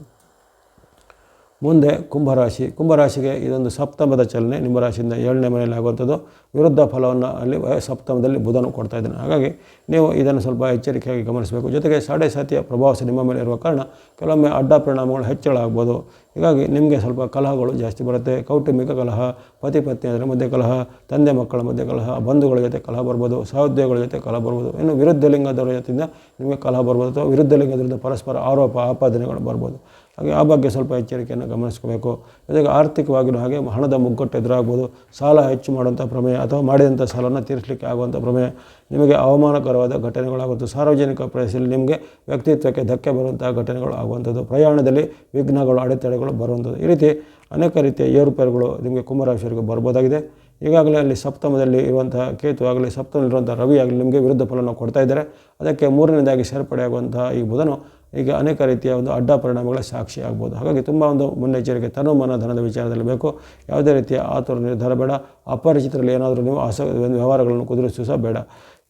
ಮುಂದೆ ಕುಂಭರಾಶಿ. ಕುಂಭರಾಶಿಗೆ ಇದೊಂದು ಸಪ್ತಮದ ಚಲನೆ. ನಿಮ್ಮ ರಾಶಿಯಿಂದ ಏಳನೇ ಮನೆಯಲ್ಲಿ ಆಗುವಂಥದ್ದು ವಿರುದ್ಧ ಫಲವನ್ನು ಅಲ್ಲಿ ಸಪ್ತಮದಲ್ಲಿ ಬುಧನು ಕೊಡ್ತಾ ಇದ್ದಾನೆ. ಹಾಗಾಗಿ ನೀವು ಇದನ್ನು ಸ್ವಲ್ಪ ಎಚ್ಚರಿಕೆಯಾಗಿ ಗಮನಿಸಬೇಕು. ಜೊತೆಗೆ ಸಾಡೆ ಸಾತಿಯ ಪ್ರಭಾವ ನಿಮ್ಮ ಮೇಲೆ ಇರುವ ಕಾರಣ ಕೆಲವೊಮ್ಮೆ ಅಡ್ಡ ಪರಿಣಾಮಗಳು ಹೆಚ್ಚಳ ಆಗ್ಬೋದು. ಹೀಗಾಗಿ ನಿಮಗೆ ಸ್ವಲ್ಪ ಕಲಹಗಳು ಜಾಸ್ತಿ ಬರುತ್ತೆ. ಕೌಟುಂಬಿಕ ಕಲಹ ಪತಿ ಪತ್ನಿ ಅದರ ಮಧ್ಯೆ ಕಲಹ, ತಂದೆ ಮಕ್ಕಳ ಮಧ್ಯೆ ಕಲಹ, ಬಂಧುಗಳ ಜೊತೆ ಕಲಹ ಬರ್ಬೋದು, ಸಹೋದ್ಯೋಗಗಳ ಜೊತೆ ಕಲಹ ಬರ್ಬೋದು. ಇನ್ನು ವಿರುದ್ಧ ಲಿಂಗದವರ ಜೊತೆಯಿಂದ ನಿಮಗೆ ಕಲಹ ಬರ್ಬೋದು ಅಥವಾ ವಿರುದ್ಧ ಲಿಂಗದಿಂದ ಪರಸ್ಪರ ಆರೋಪ, ಆಪಾದನೆಗಳು ಬರ್ಬೋದು. ಹಾಗೆ ಆ ಬಗ್ಗೆ ಸ್ವಲ್ಪ ಎಚ್ಚರಿಕೆಯನ್ನು ಗಮನಿಸ್ಕೋಬೇಕು. ಜೊತೆಗೆ ಆರ್ಥಿಕವಾಗಿರೋ ಹಾಗೆ ಹಣದ ಮುಗ್ಗಟ್ಟು ಎದುರಾಗ್ಬೋದು. ಸಾಲ ಹೆಚ್ಚು ಮಾಡುವಂಥ ಪ್ರಮೇಯ ಅಥವಾ ಮಾಡಿದಂಥ ಸಾಲವನ್ನು ತೀರಿಸಲಿಕ್ಕೆ ಆಗುವಂಥ ಪ್ರಮೇಯ ನಿಮಗೆ ಅವಮಾನಕರವಾದ ಘಟನೆಗಳಾಗುತ್ತೆ ಸಾರ್ವಜನಿಕ ಪ್ರದೇಶದಲ್ಲಿ ನಿಮಗೆ ವ್ಯಕ್ತಿತ್ವಕ್ಕೆ ಧಕ್ಕೆ ಬರುವಂಥ ಘಟನೆಗಳು ಆಗುವಂಥದ್ದು. ಪ್ರಯಾಣದಲ್ಲಿ ವಿಘ್ನಗಳು, ಅಡೆತಡೆಗಳು ಬರುವಂಥದ್ದು. ಈ ರೀತಿ ಅನೇಕ ರೀತಿಯ ಏರುಪೇರುಗಳು ನಿಮಗೆ ಕುಂಭರಾಶಿಯವರಿಗೆ ಬರ್ಬೋದಾಗಿದೆ ಈಗಾಗಲೇ ಅಲ್ಲಿ ಸಪ್ತಮದಲ್ಲಿ ಇರುವಂಥ ಕೇತು ಆಗಲಿ ಸಪ್ತಮದಲ್ಲಿರುವಂಥ ರವಿ ಆಗಲಿ ನಿಮಗೆ ವಿರುದ್ಧ ಫಲವನ್ನು ಕೊಡ್ತಾ ಇದ್ದಾರೆ. ಅದಕ್ಕೆ ಮೂರನೇದಾಗಿ ಸೇರ್ಪಡೆಯಾಗುವಂಥ ಈ ಬುಧನು ಈಗ ಅನೇಕ ರೀತಿಯ ಒಂದು ಅಡ್ಡ ಪರಿಣಾಮಗಳ ಸಾಕ್ಷಿ ಆಗ್ಬೋದು. ಹಾಗಾಗಿ ತುಂಬ ಒಂದು ಮುನ್ನೆಚ್ಚರಿಕೆ ತನು ಧನದ ವಿಚಾರದಲ್ಲಿ ಬೇಕು. ಯಾವುದೇ ರೀತಿಯ ಆತುರ ನಿರ್ಧಾರ ಬೇಡ. ಅಪರಿಚಿತರಲ್ಲಿ ಏನಾದರೂ ನೀವು ಆಸ ವ್ಯವಹಾರಗಳನ್ನು ಕುದುರಿಸು ಸಹ ಬೇಡ.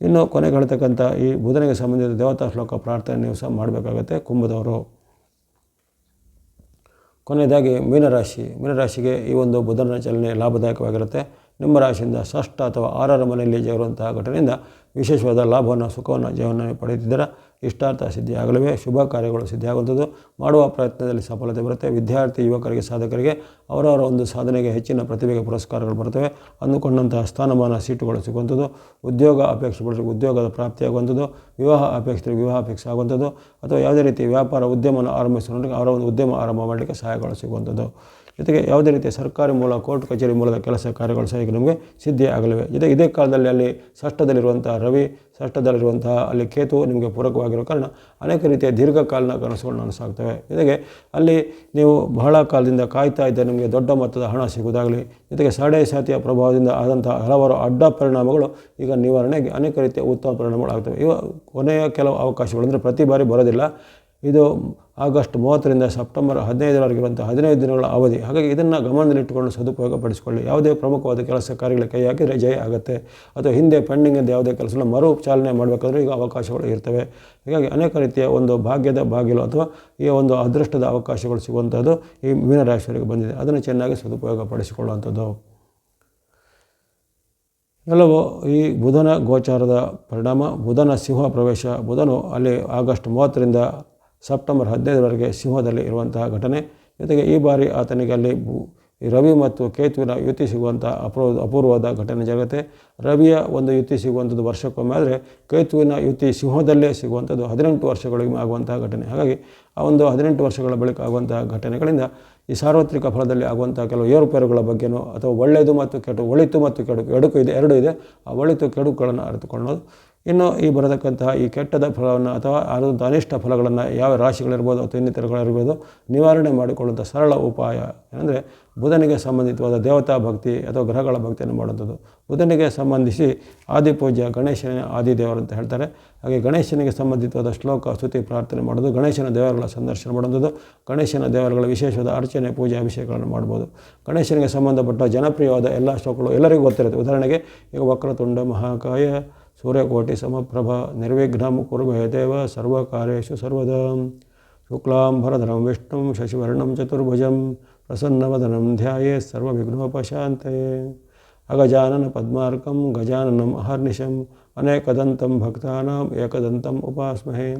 ಇನ್ನು ಕೊನೆಗೆ ಹೇಳ್ತಕ್ಕಂಥ ಈ ಬುಧನಿಗೆ ಸಂಬಂಧಿಸಿದ ದೇವತಾ ಶ್ಲೋಕ ಪ್ರಾರ್ಥನೆ ನೀವು ಸಹ ಮಾಡಬೇಕಾಗತ್ತೆ ಕುಂಭದವರು. ಕೊನೆಯದಾಗಿ ಮೀನರಾಶಿ. ಮೀನರಾಶಿಗೆ ಈ ಒಂದು ಬುಧನ ಚಲನೆ ಲಾಭದಾಯಕವಾಗಿರುತ್ತೆ. ನಿಮ್ಮ ರಾಶಿಯಿಂದ ಷಷ್ಠ ಅಥವಾ ಆರರ ಮನೆಯಲ್ಲಿ ಇರುವಂತಹ ಘಟನೆಯಿಂದ ವಿಶೇಷವಾದ ಲಾಭವನ್ನು, ಸುಖವನ್ನು ಜೀವನ ಪಡೆಯುತ್ತಿದ್ದೀರಾ? ಇಷ್ಟಾರ್ಥ ಸಿದ್ಧಿಯಾಗಲಿವೆ, ಶುಭ ಕಾರ್ಯಗಳು ಸಿದ್ಧಿಯಾಗುವಂಥದ್ದು. ಮಾಡುವ ಪ್ರಯತ್ನದಲ್ಲಿ ಸಫಲತೆ ಬರುತ್ತೆ. ವಿದ್ಯಾರ್ಥಿ, ಯುವಕರಿಗೆ, ಸಾಧಕರಿಗೆ ಅವರವರ ಒಂದು ಸಾಧನೆಗೆ ಹೆಚ್ಚಿನ ಪ್ರತಿಭೆಗೆ ಪುರಸ್ಕಾರಗಳು ಬರ್ತವೆ ಅಂದುಕೊಂಡಂತಹ ಸ್ಥಾನಮಾನ, ಸೀಟುಗಳು ಸಿಗುವಂಥದ್ದು. ಉದ್ಯೋಗ ಅಪೇಕ್ಷೆ ಪಡಿಸಿ ಉದ್ಯೋಗದ ಪ್ರಾಪ್ತಿಯಾಗುವಂಥದ್ದು. ವಿವಾಹ ಅಪೇಕ್ಷೆ ವಿವಾಹ ಅಪೇಕ್ಷೆ ಆಗುವಂಥದ್ದು. ಅಥವಾ ಯಾವುದೇ ರೀತಿ ವ್ಯಾಪಾರ, ಉದ್ಯಮನ ಆರಂಭಿಸುವ ಅವರ ಒಂದು ಉದ್ಯಮ ಆರಂಭ ಮಾಡಲಿಕ್ಕೆ ಸಹಾಯಗಳು ಸಿಗುವಂಥದ್ದು. ಜೊತೆಗೆ ಯಾವುದೇ ರೀತಿಯ ಸರ್ಕಾರಿ ಮೂಲ, ಕೋರ್ಟ್ ಕಚೇರಿ ಮೂಲದ ಕೆಲಸ ಕಾರ್ಯಗಳು ಸಹ ಈಗ ನಮಗೆ ಸಿದ್ಧಿಯಾಗಲಿವೆ. ಜೊತೆಗೆ ಇದೇ ಕಾಲದಲ್ಲಿ ಅಲ್ಲಿ ಷಷ್ಠದಲ್ಲಿರುವಂಥ ರವಿ ಷಷ್ಠದಲ್ಲಿರುವಂತಹ ಅಲ್ಲಿ ಕೇತು ನಿಮಗೆ ಪೂರಕವಾಗಿರೋ ಕಾರಣ ಅನೇಕ ರೀತಿಯ ದೀರ್ಘಕಾಲೀನ ಕನಸುಗಳನ್ನು ನನಸಾಗ್ತವೆ ಜೊತೆಗೆ ಅಲ್ಲಿ ನೀವು ಬಹಳ ಕಾಲದಿಂದ ಕಾಯ್ತಾ ಇದ್ದ ನಿಮಗೆ ದೊಡ್ಡ ಮೊತ್ತದ ಹಣ ಸಿಗುವುದಾಗಲಿ, ಜೊತೆಗೆ ಸಾಡೆ ಸಾತಿಯ ಪ್ರಭಾವದಿಂದ ಆದಂಥ ಹಲವಾರು ಅಡ್ಡ ಪರಿಣಾಮಗಳು ಈಗ ನಿವಾರಣೆಗೆ ಅನೇಕ ರೀತಿಯ ಉತ್ತಮ ಪರಿಣಾಮಗಳು ಆಗ್ತವೆ ಇವ ಕೊನೆಯ ಕೆಲವು ಅವಕಾಶಗಳು ಅಂದರೆ ಪ್ರತಿ ಬಾರಿ ಬರೋದಿಲ್ಲ. ಇದು ಆಗಸ್ಟ್ ಮೂವತ್ತರಿಂದ ಸೆಪ್ಟೆಂಬರ್ ಹದಿನೈದರವರೆಗಿರುವಂಥ ಹದಿನೈದು ದಿನಗಳ ಅವಧಿ. ಹಾಗಾಗಿ ಇದನ್ನು ಗಮನದಲ್ಲಿಟ್ಟುಕೊಂಡು ಸದುಪಯೋಗ ಪಡಿಸಿಕೊಳ್ಳಿ ಯಾವುದೇ ಪ್ರಮುಖವಾದ ಕೆಲಸ ಕಾರ್ಯಗಳ ಕೈ ಹಾಕಿದರೆ ಜಯ ಆಗುತ್ತೆ. ಅಥವಾ ಹಿಂದೆ ಪೆಂಡಿಂಗ್ ಇದ್ದ ಯಾವುದೇ ಕೆಲಸನ ಮರು ಚಾಲನೆ ಮಾಡಬೇಕಾದ್ರೂ ಈಗ ಅವಕಾಶಗಳು ಇರ್ತವೆ. ಹೀಗಾಗಿ ಅನೇಕ ರೀತಿಯ ಒಂದು ಭಾಗ್ಯದ ಬಾಗಿಲು ಅಥವಾ ಈ ಒಂದು ಅದೃಷ್ಟದ ಅವಕಾಶಗಳು ಸಿಗುವಂಥದ್ದು ಈ ಮೀನರಾಶಿಯವರಿಗೆ ಬಂದಿದೆ. ಅದನ್ನು ಚೆನ್ನಾಗಿ ಸದುಪಯೋಗ ಪಡಿಸಿಕೊಳ್ಳುವಂಥದ್ದು ಎಲ್ಲವೂ ಈ ಬುಧನ ಗೋಚಾರದ ಪರಿಣಾಮ, ಬುಧನ ಸಿಂಹ ಪ್ರವೇಶ, ಬುಧನು ಅಲ್ಲಿ ಆಗಸ್ಟ್ ಮೂವತ್ತರಿಂದ ಸೆಪ್ಟೆಂಬರ್ ಹದಿನೈದರವರೆಗೆ ಸಿಂಹದಲ್ಲಿ ಇರುವಂತಹ ಘಟನೆ. ಜೊತೆಗೆ ಈ ಬಾರಿ ಆತನಿಗೆ ಅಲ್ಲಿ ರವಿ ಮತ್ತು ಕೇತುವಿನ ಯುತಿ ಸಿಗುವಂಥ ಅಪೂರ್ವ ಅಪೂರ್ವವಾದ ಘಟನೆ ಜಗತ್ತೆ ರವಿಯ ಒಂದು ಯುತಿ ಸಿಗುವಂಥದ್ದು ವರ್ಷಕ್ಕೊಮ್ಮೆ ಆದರೆ ಕೇತುವಿನ ಯುತಿ ಸಿಂಹದಲ್ಲೇ ಸಿಗುವಂಥದ್ದು ಹದಿನೆಂಟು ವರ್ಷಗಳಿಗೆ ಆಗುವಂತಹ ಘಟನೆ. ಹಾಗಾಗಿ ಆ ಒಂದು ಹದಿನೆಂಟು ವರ್ಷಗಳ ಬಳಿಕ ಆಗುವಂತಹ ಘಟನೆಗಳಿಂದ ಈ ಸಾರ್ವತ್ರಿಕ ಫಲದಲ್ಲಿ ಆಗುವಂಥ ಕೆಲವು ಏರುಪೇರುಗಳ ಬಗ್ಗೆನೋ ಅಥವಾ ಒಳ್ಳೆಯದು ಮತ್ತು ಕೆಟ್ಟು, ಒಳಿತು ಮತ್ತು ಕೆಡುಕು ಎಡುಕು ಇದೆ, ಎರಡೂ ಇದೆ. ಆ ಒಳಿತು, ಕೆಡುಕುಗಳನ್ನು ಅರಿತುಕೊಳ್ಳೋದು ಇನ್ನು ಈ ಬರತಕ್ಕಂತಹ ಈ ಕೆಟ್ಟದ ಫಲವನ್ನು ಅಥವಾ ಆದಂಥ ಅನಿಷ್ಟ ಫಲಗಳನ್ನು ಯಾವ ರಾಶಿಗಳಿರ್ಬೋದು ಅಥವಾ ಇನ್ನಿತರಗಳಿರ್ಬೋದು ನಿವಾರಣೆ ಮಾಡಿಕೊಳ್ಳುವಂಥ ಸರಳ ಉಪಾಯ. ಏನಂದರೆ ಬುಧನಿಗೆ ಸಂಬಂಧಿತವಾದ ದೇವತಾ ಭಕ್ತಿ ಅಥವಾ ಗ್ರಹಗಳ ಭಕ್ತಿಯನ್ನು ಮಾಡುವಂಥದ್ದು. ಬುಧನಿಗೆ ಸಂಬಂಧಿಸಿ ಆದಿಪೂಜ್ಯ ಗಣೇಶನ ಆದಿದೇವರು ಅಂತ ಹೇಳ್ತಾರೆ. ಹಾಗೆ ಗಣೇಶನಿಗೆ ಸಂಬಂಧಿತವಾದ ಶ್ಲೋಕ, ಸ್ತುತಿ, ಪ್ರಾರ್ಥನೆ ಮಾಡೋದು ಗಣೇಶನ ದೇವರುಗಳ ಸಂದರ್ಶನ ಮಾಡುವಂಥದ್ದು. ಗಣೇಶನ ದೇವರುಗಳ ವಿಶೇಷವಾದ ಅರ್ಚನೆ, ಪೂಜೆ, ಅಭಿಷೇಕಗಳನ್ನು ಮಾಡ್ಬೋದು. ಗಣೇಶನಿಗೆ ಸಂಬಂಧಪಟ್ಟ ಜನಪ್ರಿಯವಾದ ಎಲ್ಲ ಶ್ಲೋಕಗಳು ಎಲ್ಲರಿಗೂ ಗೊತ್ತಿರುತ್ತೆ. ಉದಾಹರಣೆಗೆ ಈಗ ವಕ್ರತುಂಡ, ಮಹಾಕಾಯ सूर्यकोटिसमप्रभ निर्विघ्नं निर्विघ्न मे देव सर्वकारेषु सर्वदा शुक्लाम्भरधरं विष्णुं शशिवर्णं चतुर्भुजं प्रसन्नवदनं ध्याये अगजानन अगजाननपद्मार्कं गजाननम अहर्निशम अनेकदन्तं भक्ता एकदन्तम् उपासमहे।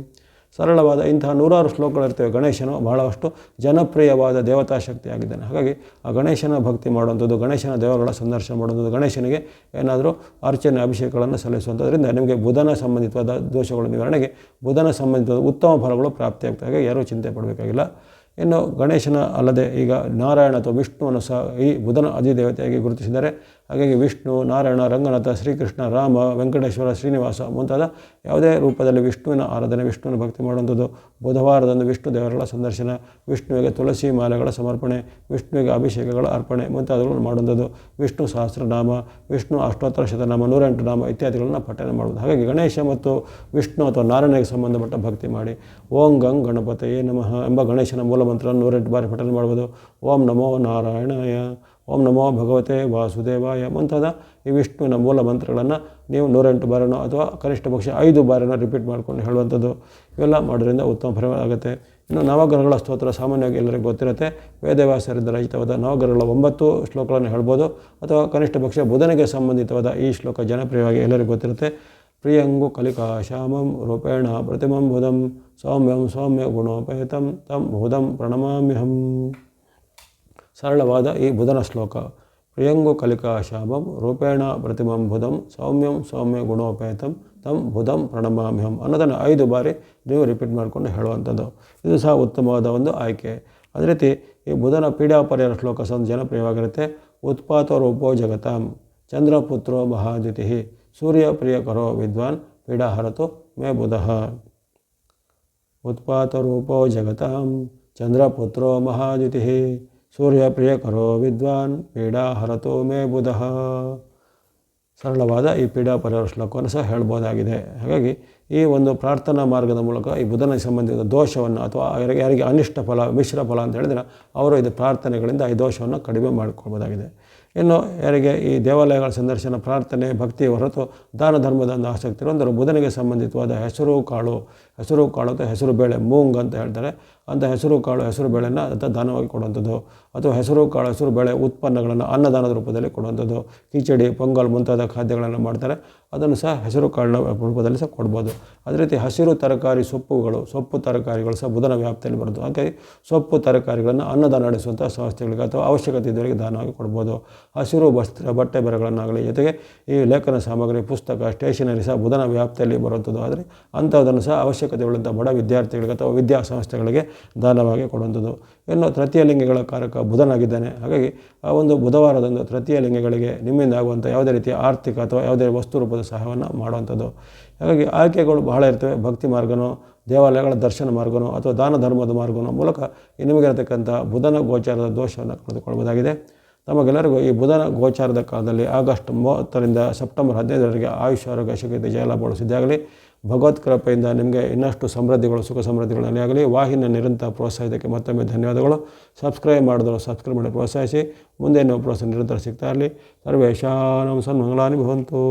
ಸರಳವಾದ ಇಂತಹ ನೂರಾರು ಶ್ಲೋಕಗಳಿರ್ತವೆ ಗಣೇಶನು ಬಹಳಷ್ಟು ಜನಪ್ರಿಯವಾದ ದೇವತಾ ಶಕ್ತಿಯಾಗಿದ್ದಾನೆ. ಹಾಗಾಗಿ ಆ ಗಣೇಶನ ಭಕ್ತಿ ಮಾಡುವಂಥದ್ದು, ಗಣೇಶನ ದೇವರುಗಳ ಸಂದರ್ಶನ ಮಾಡುವಂಥದ್ದು, ಗಣೇಶನಿಗೆ ಏನಾದರೂ ಅರ್ಚನೆ, ಅಭಿಷೇಕಗಳನ್ನು ಸಲ್ಲಿಸುವಂಥದ್ರಿಂದ ನಿಮಗೆ ಬುಧನ ಸಂಬಂಧಿತವಾದ ದೋಷಗಳ ನಿವಾರಣೆಗೆ ಬುಧನ ಸಂಬಂಧಿತವಾದ ಉತ್ತಮ ಫಲಗಳು ಪ್ರಾಪ್ತಿಯಾಗ್ತವೆ. ಹಾಗೆ ಯಾರೂ ಚಿಂತೆ ಪಡಬೇಕಾಗಿಲ್ಲ. ಇನ್ನು ಗಣೇಶನ ಅಲ್ಲದೆ ಈಗ ನಾರಾಯಣ ಅಥವಾ ವಿಷ್ಣುವನ್ನು ಸಹ ಈ ಬುಧನ ಅಧಿದೇವತೆಯಾಗಿ ಗುರುತಿಸಿದ್ದಾರೆ ಹಾಗಾಗಿ ವಿಷ್ಣು, ನಾರಾಯಣ, ರಂಗನಾಥ, ಶ್ರೀಕೃಷ್ಣ, ರಾಮ, ವೆಂಕಟೇಶ್ವರ, ಶ್ರೀನಿವಾಸ ಮುಂತಾದ ಯಾವುದೇ ರೂಪದಲ್ಲಿ ವಿಷ್ಣುವಿನ ಆರಾಧನೆ, ವಿಷ್ಣುವಿನ ಭಕ್ತಿ ಮಾಡುವಂಥದ್ದು. ಬುಧವಾರದಂದು ವಿಷ್ಣು ದೇವರುಗಳ ಸಂದರ್ಶನ, ವಿಷ್ಣುವಿಗೆ ತುಳಸಿ ಮಾಲೆಗಳ ಸಮರ್ಪಣೆ, ವಿಷ್ಣುವಿಗೆ ಅಭಿಷೇಕಗಳ ಅರ್ಪಣೆ ಮುಂತಾದವುಗಳನ್ನು ಮಾಡುವಂಥದ್ದು. ವಿಷ್ಣು ಸಹಸ್ರನಾಮ, ವಿಷ್ಣು ಅಷ್ಟೋತ್ತರ ಶತನಾಮ, ನೂರೆಂಟು ನಾಮ ಇತ್ಯಾದಿಗಳನ್ನು ಪಠನೆ ಮಾಡುವುದು. ಹಾಗಾಗಿ ಗಣೇಶ ಮತ್ತು ವಿಷ್ಣು ಅಥವಾ ನಾರಾಯಣಗೆ ಸಂಬಂಧಪಟ್ಟ ಭಕ್ತಿ ಮಾಡಿ. ಓಂ ಗಂ ಗಣಪತಯೇ ನಮಃ ಎಂಬ ಗಣೇಶನ ಮೂಲಮಂತ್ರ ನೂರೆಂಟು ಬಾರಿ ಪಠನೆ ಮಾಡುವುದು. ಓಂ ನಮೋ ನಾರಾಯಣಾಯ. ಓಂ ನಮೋ ಭಗವತೆ ವಾಸುದೇವಾಯ ಮುಂತಾದ ಈ ವಿಷ್ಣುವಿನ ಮೂಲ ಮಂತ್ರಗಳನ್ನು ನೀವು ನೂರೆಂಟು ಬಾರನೋ ಅಥವಾ ಕನಿಷ್ಠ ಪಕ್ಷ ಐದು ಬಾರಿನೋ ರಿಪೀಟ್ ಮಾಡ್ಕೊಂಡು ಹೇಳುವಂಥದ್ದು ಇವೆಲ್ಲ ಮಾಡೋದ್ರಿಂದ ಉತ್ತಮ ಫಲ ಆಗುತ್ತೆ. ಇನ್ನು ನವಗ್ರಹಗಳ ಸ್ತೋತ್ರ ಸಾಮಾನ್ಯವಾಗಿ ಎಲ್ಲರಿಗೂ ಗೊತ್ತಿರುತ್ತೆ. ವೇದವ್ಯಾಸರಿಂದ ರಚಿತವಾದ ನವಗ್ರಹಗಳ ಒಂಬತ್ತು ಶ್ಲೋಕಗಳನ್ನು ಹೇಳ್ಬೋದು. ಅಥವಾ ಕನಿಷ್ಠ ಪಕ್ಷ ಬುಧನಿಗೆ ಸಂಬಂಧಿತವಾದ ಈ ಶ್ಲೋಕ ಜನಪ್ರಿಯವಾಗಿ ಎಲ್ಲರಿಗೂ ಗೊತ್ತಿರುತ್ತೆ. ಪ್ರಿಯಂಗು ಕಲಿಕಾ ಶ್ಯಾಮಂ ರೂಪೇಣ ಪ್ರತಿಮಂ ಬುಧಂ ಸೌಮ್ಯಂ ಸೌಮ್ಯ ಗುಣೋಪೇತಂ ತಂ ಬುಧಂ ಪ್ರಣಮಾಮ್ಯಹಂ. ಸರಳವಾದ ಈ ಬುಧನ ಶ್ಲೋಕ. ಪ್ರಿಯಂಗು ಕಲಿಕಾ ಶಾಪಂ ರೂಪೇಣ ಪ್ರತಿಮಂ ಬುಧಂ ಸೌಮ್ಯಂ ಸೌಮ್ಯ ಗುಣೋಪೇತಂ ತಂ ಬುಧಂ ಪ್ರಣಮಾಮ್ಯಂ ಅನ್ನೋದನ್ನು ಐದು ಬಾರಿ ನೀವು ರಿಪೀಟ್ ಮಾಡಿಕೊಂಡು ಹೇಳುವಂಥದ್ದು. ಇದು ಸಹ ಉತ್ತಮವಾದ ಒಂದು ಆಯ್ಕೆ. ಅದೇ ರೀತಿ ಈ ಬುಧನ ಪೀಡಾಪರ್ಯಾಯ ಶ್ಲೋಕ ಸಹ ಜನಪ್ರಿಯವಾಗಿರುತ್ತೆ. ಉತ್ಪಾತ ರೂಪೋ ಜಗತಾಂ ಚಂದ್ರಪುತ್ರೋ ಮಹಾದಿತಿ ಸೂರ್ಯ ಪ್ರಿಯಕರೋ ವಿದ್ವಾನ್ ಪೀಡಾಹರತು ಮೇ ಬುಧ. ಉತ್ಪಾತ ರೂಪೋ ಜಗತಾಂ ಚಂದ್ರಪುತ್ರೋ ಮಹಾದಿತಿ ಸೂರ್ಯ ಪ್ರಿಯಕರೋ ವಿದ್ವಾನ್ ಪೀಡಾ ಹರತೋ ಮೇ ಬುಧಃ. ಸರಳವಾದ ಈ ಪೀಡಾ ಪರಿಹಾರ ಶ್ಲೋಕವನ್ನು ಸಹ ಹೇಳ್ಬೋದಾಗಿದೆ. ಹಾಗಾಗಿ ಈ ಒಂದು ಪ್ರಾರ್ಥನಾ ಮಾರ್ಗದ ಮೂಲಕ ಈ ಬುಧನಿಗೆ ಸಂಬಂಧಿಸಿದ ದೋಷವನ್ನು ಅಥವಾ ಯಾರಿಗೆ ಅನಿಷ್ಟ ಫಲ, ಮಿಶ್ರ ಫಲ ಅಂತ ಹೇಳಿದ್ರೆ ಅವರು ಇದು ಪ್ರಾರ್ಥನೆಗಳಿಂದ ಈ ದೋಷವನ್ನು ಕಡಿಮೆ ಮಾಡಿಕೊಳ್ಬೋದಾಗಿದೆ. ಇನ್ನು ಯಾರಿಗೆ ಈ ದೇವಾಲಯಗಳ ಸಂದರ್ಶನ, ಪ್ರಾರ್ಥನೆ, ಭಕ್ತಿ ಹೊರತು ದಾನ ಧರ್ಮದ ಒಂದು ಆಸಕ್ತಿ ಇರೋಂಥವ್ರು ಬುಧನಿಗೆ ಸಂಬಂಧಿತವಾದ ಹೆಸರು, ಕಾಳು ಹೆಸರು ಕಾಳು ಅಥವಾ ಹೆಸರು ಬೇಳೆ, ಮೂಂಗ್ ಅಂತ ಹೇಳ್ತಾರೆ. ಅಂಥ ಹೆಸರು ಕಾಳು, ಹೆಸರು ಬೇಳೆನ ಅಂತ ದಾನವಾಗಿ ಕೊಡುವಂಥದ್ದು. ಅಥವಾ ಹೆಸರು ಕಾಳು, ಹೆಸರು ಬೇಳೆ ಉತ್ಪನ್ನಗಳನ್ನು ಅನ್ನದಾನದ ರೂಪದಲ್ಲಿ ಕೊಡುವಂಥದ್ದು. ಕಿಚಡಿ, ಪೊಂಗಲ್ ಮುಂತಾದ ಖಾದ್ಯಗಳನ್ನು ಮಾಡ್ತಾರೆ. ಅದನ್ನು ಸಹ ಹೆಸರು ಕಾಳಿನ ರೂಪದಲ್ಲಿ ಸಹ ಕೊಡ್ಬೋದು. ಅದೇ ರೀತಿ ಹಸಿರು ತರಕಾರಿ ಸೊಪ್ಪುಗಳು, ಸೊಪ್ಪು ತರಕಾರಿಗಳು ಸಹ ಬುಧನ ವ್ಯಾಪ್ತಿಯಲ್ಲಿ ಬರೋದು ಹಾಗಾಗಿ ಸೊಪ್ಪು ತರಕಾರಿಗಳನ್ನು ಅನ್ನದಾನ ನಡೆಸುವಂಥ ಸಂಸ್ಥೆಗಳಿಗೆ ಅಥವಾ ಅವಶ್ಯಕತೆ ಇದ್ದವರಿಗೆ ದಾನವಾಗಿ ಕೊಡ್ಬೋದು. ಹಸಿರು ವಸ್ತ್ರ, ಬಟ್ಟೆ ಬೆರೆಗಳನ್ನಾಗಲಿ, ಜೊತೆಗೆ ಈ ಲೇಖನ ಸಾಮಗ್ರಿ, ಪುಸ್ತಕ, ಸ್ಟೇಷನರಿ ಸಹ ಬುಧನ ವ್ಯಾಪ್ತಿಯಲ್ಲಿ ಬರುವಂಥದ್ದು. ಆದರೆ ಅಂಥದ್ದನ್ನು ಸಹ ಅವಶ್ಯಕತೆ ಉಳ್ಳಂಥ ಬಡ ವಿದ್ಯಾರ್ಥಿಗಳಿಗೆ ಅಥವಾ ವಿದ್ಯಾಸಂಸ್ಥೆಗಳಿಗೆ ದಾನವಾಗಿ ಕೊಡುವಂಥದ್ದು. ಇನ್ನು ತೃತೀಯ ಲಿಂಗಿಗಳ ಕಾರಕ ಬುಧನಾಗಿದ್ದಾನೆ. ಹಾಗಾಗಿ ಆ ಒಂದು ಬುಧವಾರದಂದು ತೃತೀಯ ಲಿಂಗಗಳಿಗೆ ನಿಮ್ಮಿಂದ ಆಗುವಂಥ ಯಾವುದೇ ರೀತಿಯ ಆರ್ಥಿಕ ಅಥವಾ ಯಾವುದೇ ವಸ್ತು ರೂಪದ ಸಹಾಯವನ್ನು ಮಾಡುವಂಥದ್ದು. ಹಾಗಾಗಿ ಆಯ್ಕೆಗಳು ಬಹಳ ಇರ್ತವೆ. ಭಕ್ತಿ ಮಾರ್ಗನೋ, ದೇವಾಲಯಗಳ ದರ್ಶನ ಮಾರ್ಗನೋ ಅಥವಾ ದಾನ ಧರ್ಮದ ಮಾರ್ಗನೋ ಮೂಲಕ ನಿಮಗಿರತಕ್ಕಂಥ ಬುಧನ ಗೋಚಾರದ ದೋಷವನ್ನು ಕಳೆದುಕೊಳ್ಳಬಹುದಾಗಿದೆ. ನಮಗೆಲ್ಲರಿಗೂ ಈ ಬುಧನ ಗೋಚಾರದ ಕಾಲದಲ್ಲಿ ಆಗಸ್ಟ್ ಮೂವತ್ತರಿಂದ ಸೆಪ್ಟೆಂಬರ್ ಹದಿನೈದರವರೆಗೆ ಆಯುಷ್, ಆರೋಗ್ಯ, ಶಕ್ತಿ ಜಯಲಾಭಗಳು ಸಿದ್ಧಾಗಲಿ ಭಗವತ್ ಕೃಪೆಯಿಂದ ನಿಮಗೆ ಇನ್ನಷ್ಟು ಸಮೃದ್ಧಿಗಳು, ಸುಖ ಸಮೃದ್ಧಿಗಳಲ್ಲಿ ಆಗಲಿ ವಾಹಿನ ನಿರಂತರ ಪ್ರೋತ್ಸಾಹಕ್ಕೆ ಮತ್ತೊಮ್ಮೆ ಧನ್ಯವಾದಗಳು. ಸಬ್ಸ್ಕ್ರೈಬ್ ಮಾಡಿದ್ರು ಸಬ್ಸ್ಕ್ರೈಬ್ ಮಾಡಿ ಪ್ರೋತ್ಸಾಹಿಸಿ. ಮುಂದೆ ನಾವು ಪ್ರೋತ್ಸಾಹ ನಿರಂತರ ಸಿಗ್ತಾ ಇರಲಿ. ಸರ್ವೇಶಾನಂ ಸನ್ಮಂಗಲಾನಿ ಭವಂತು.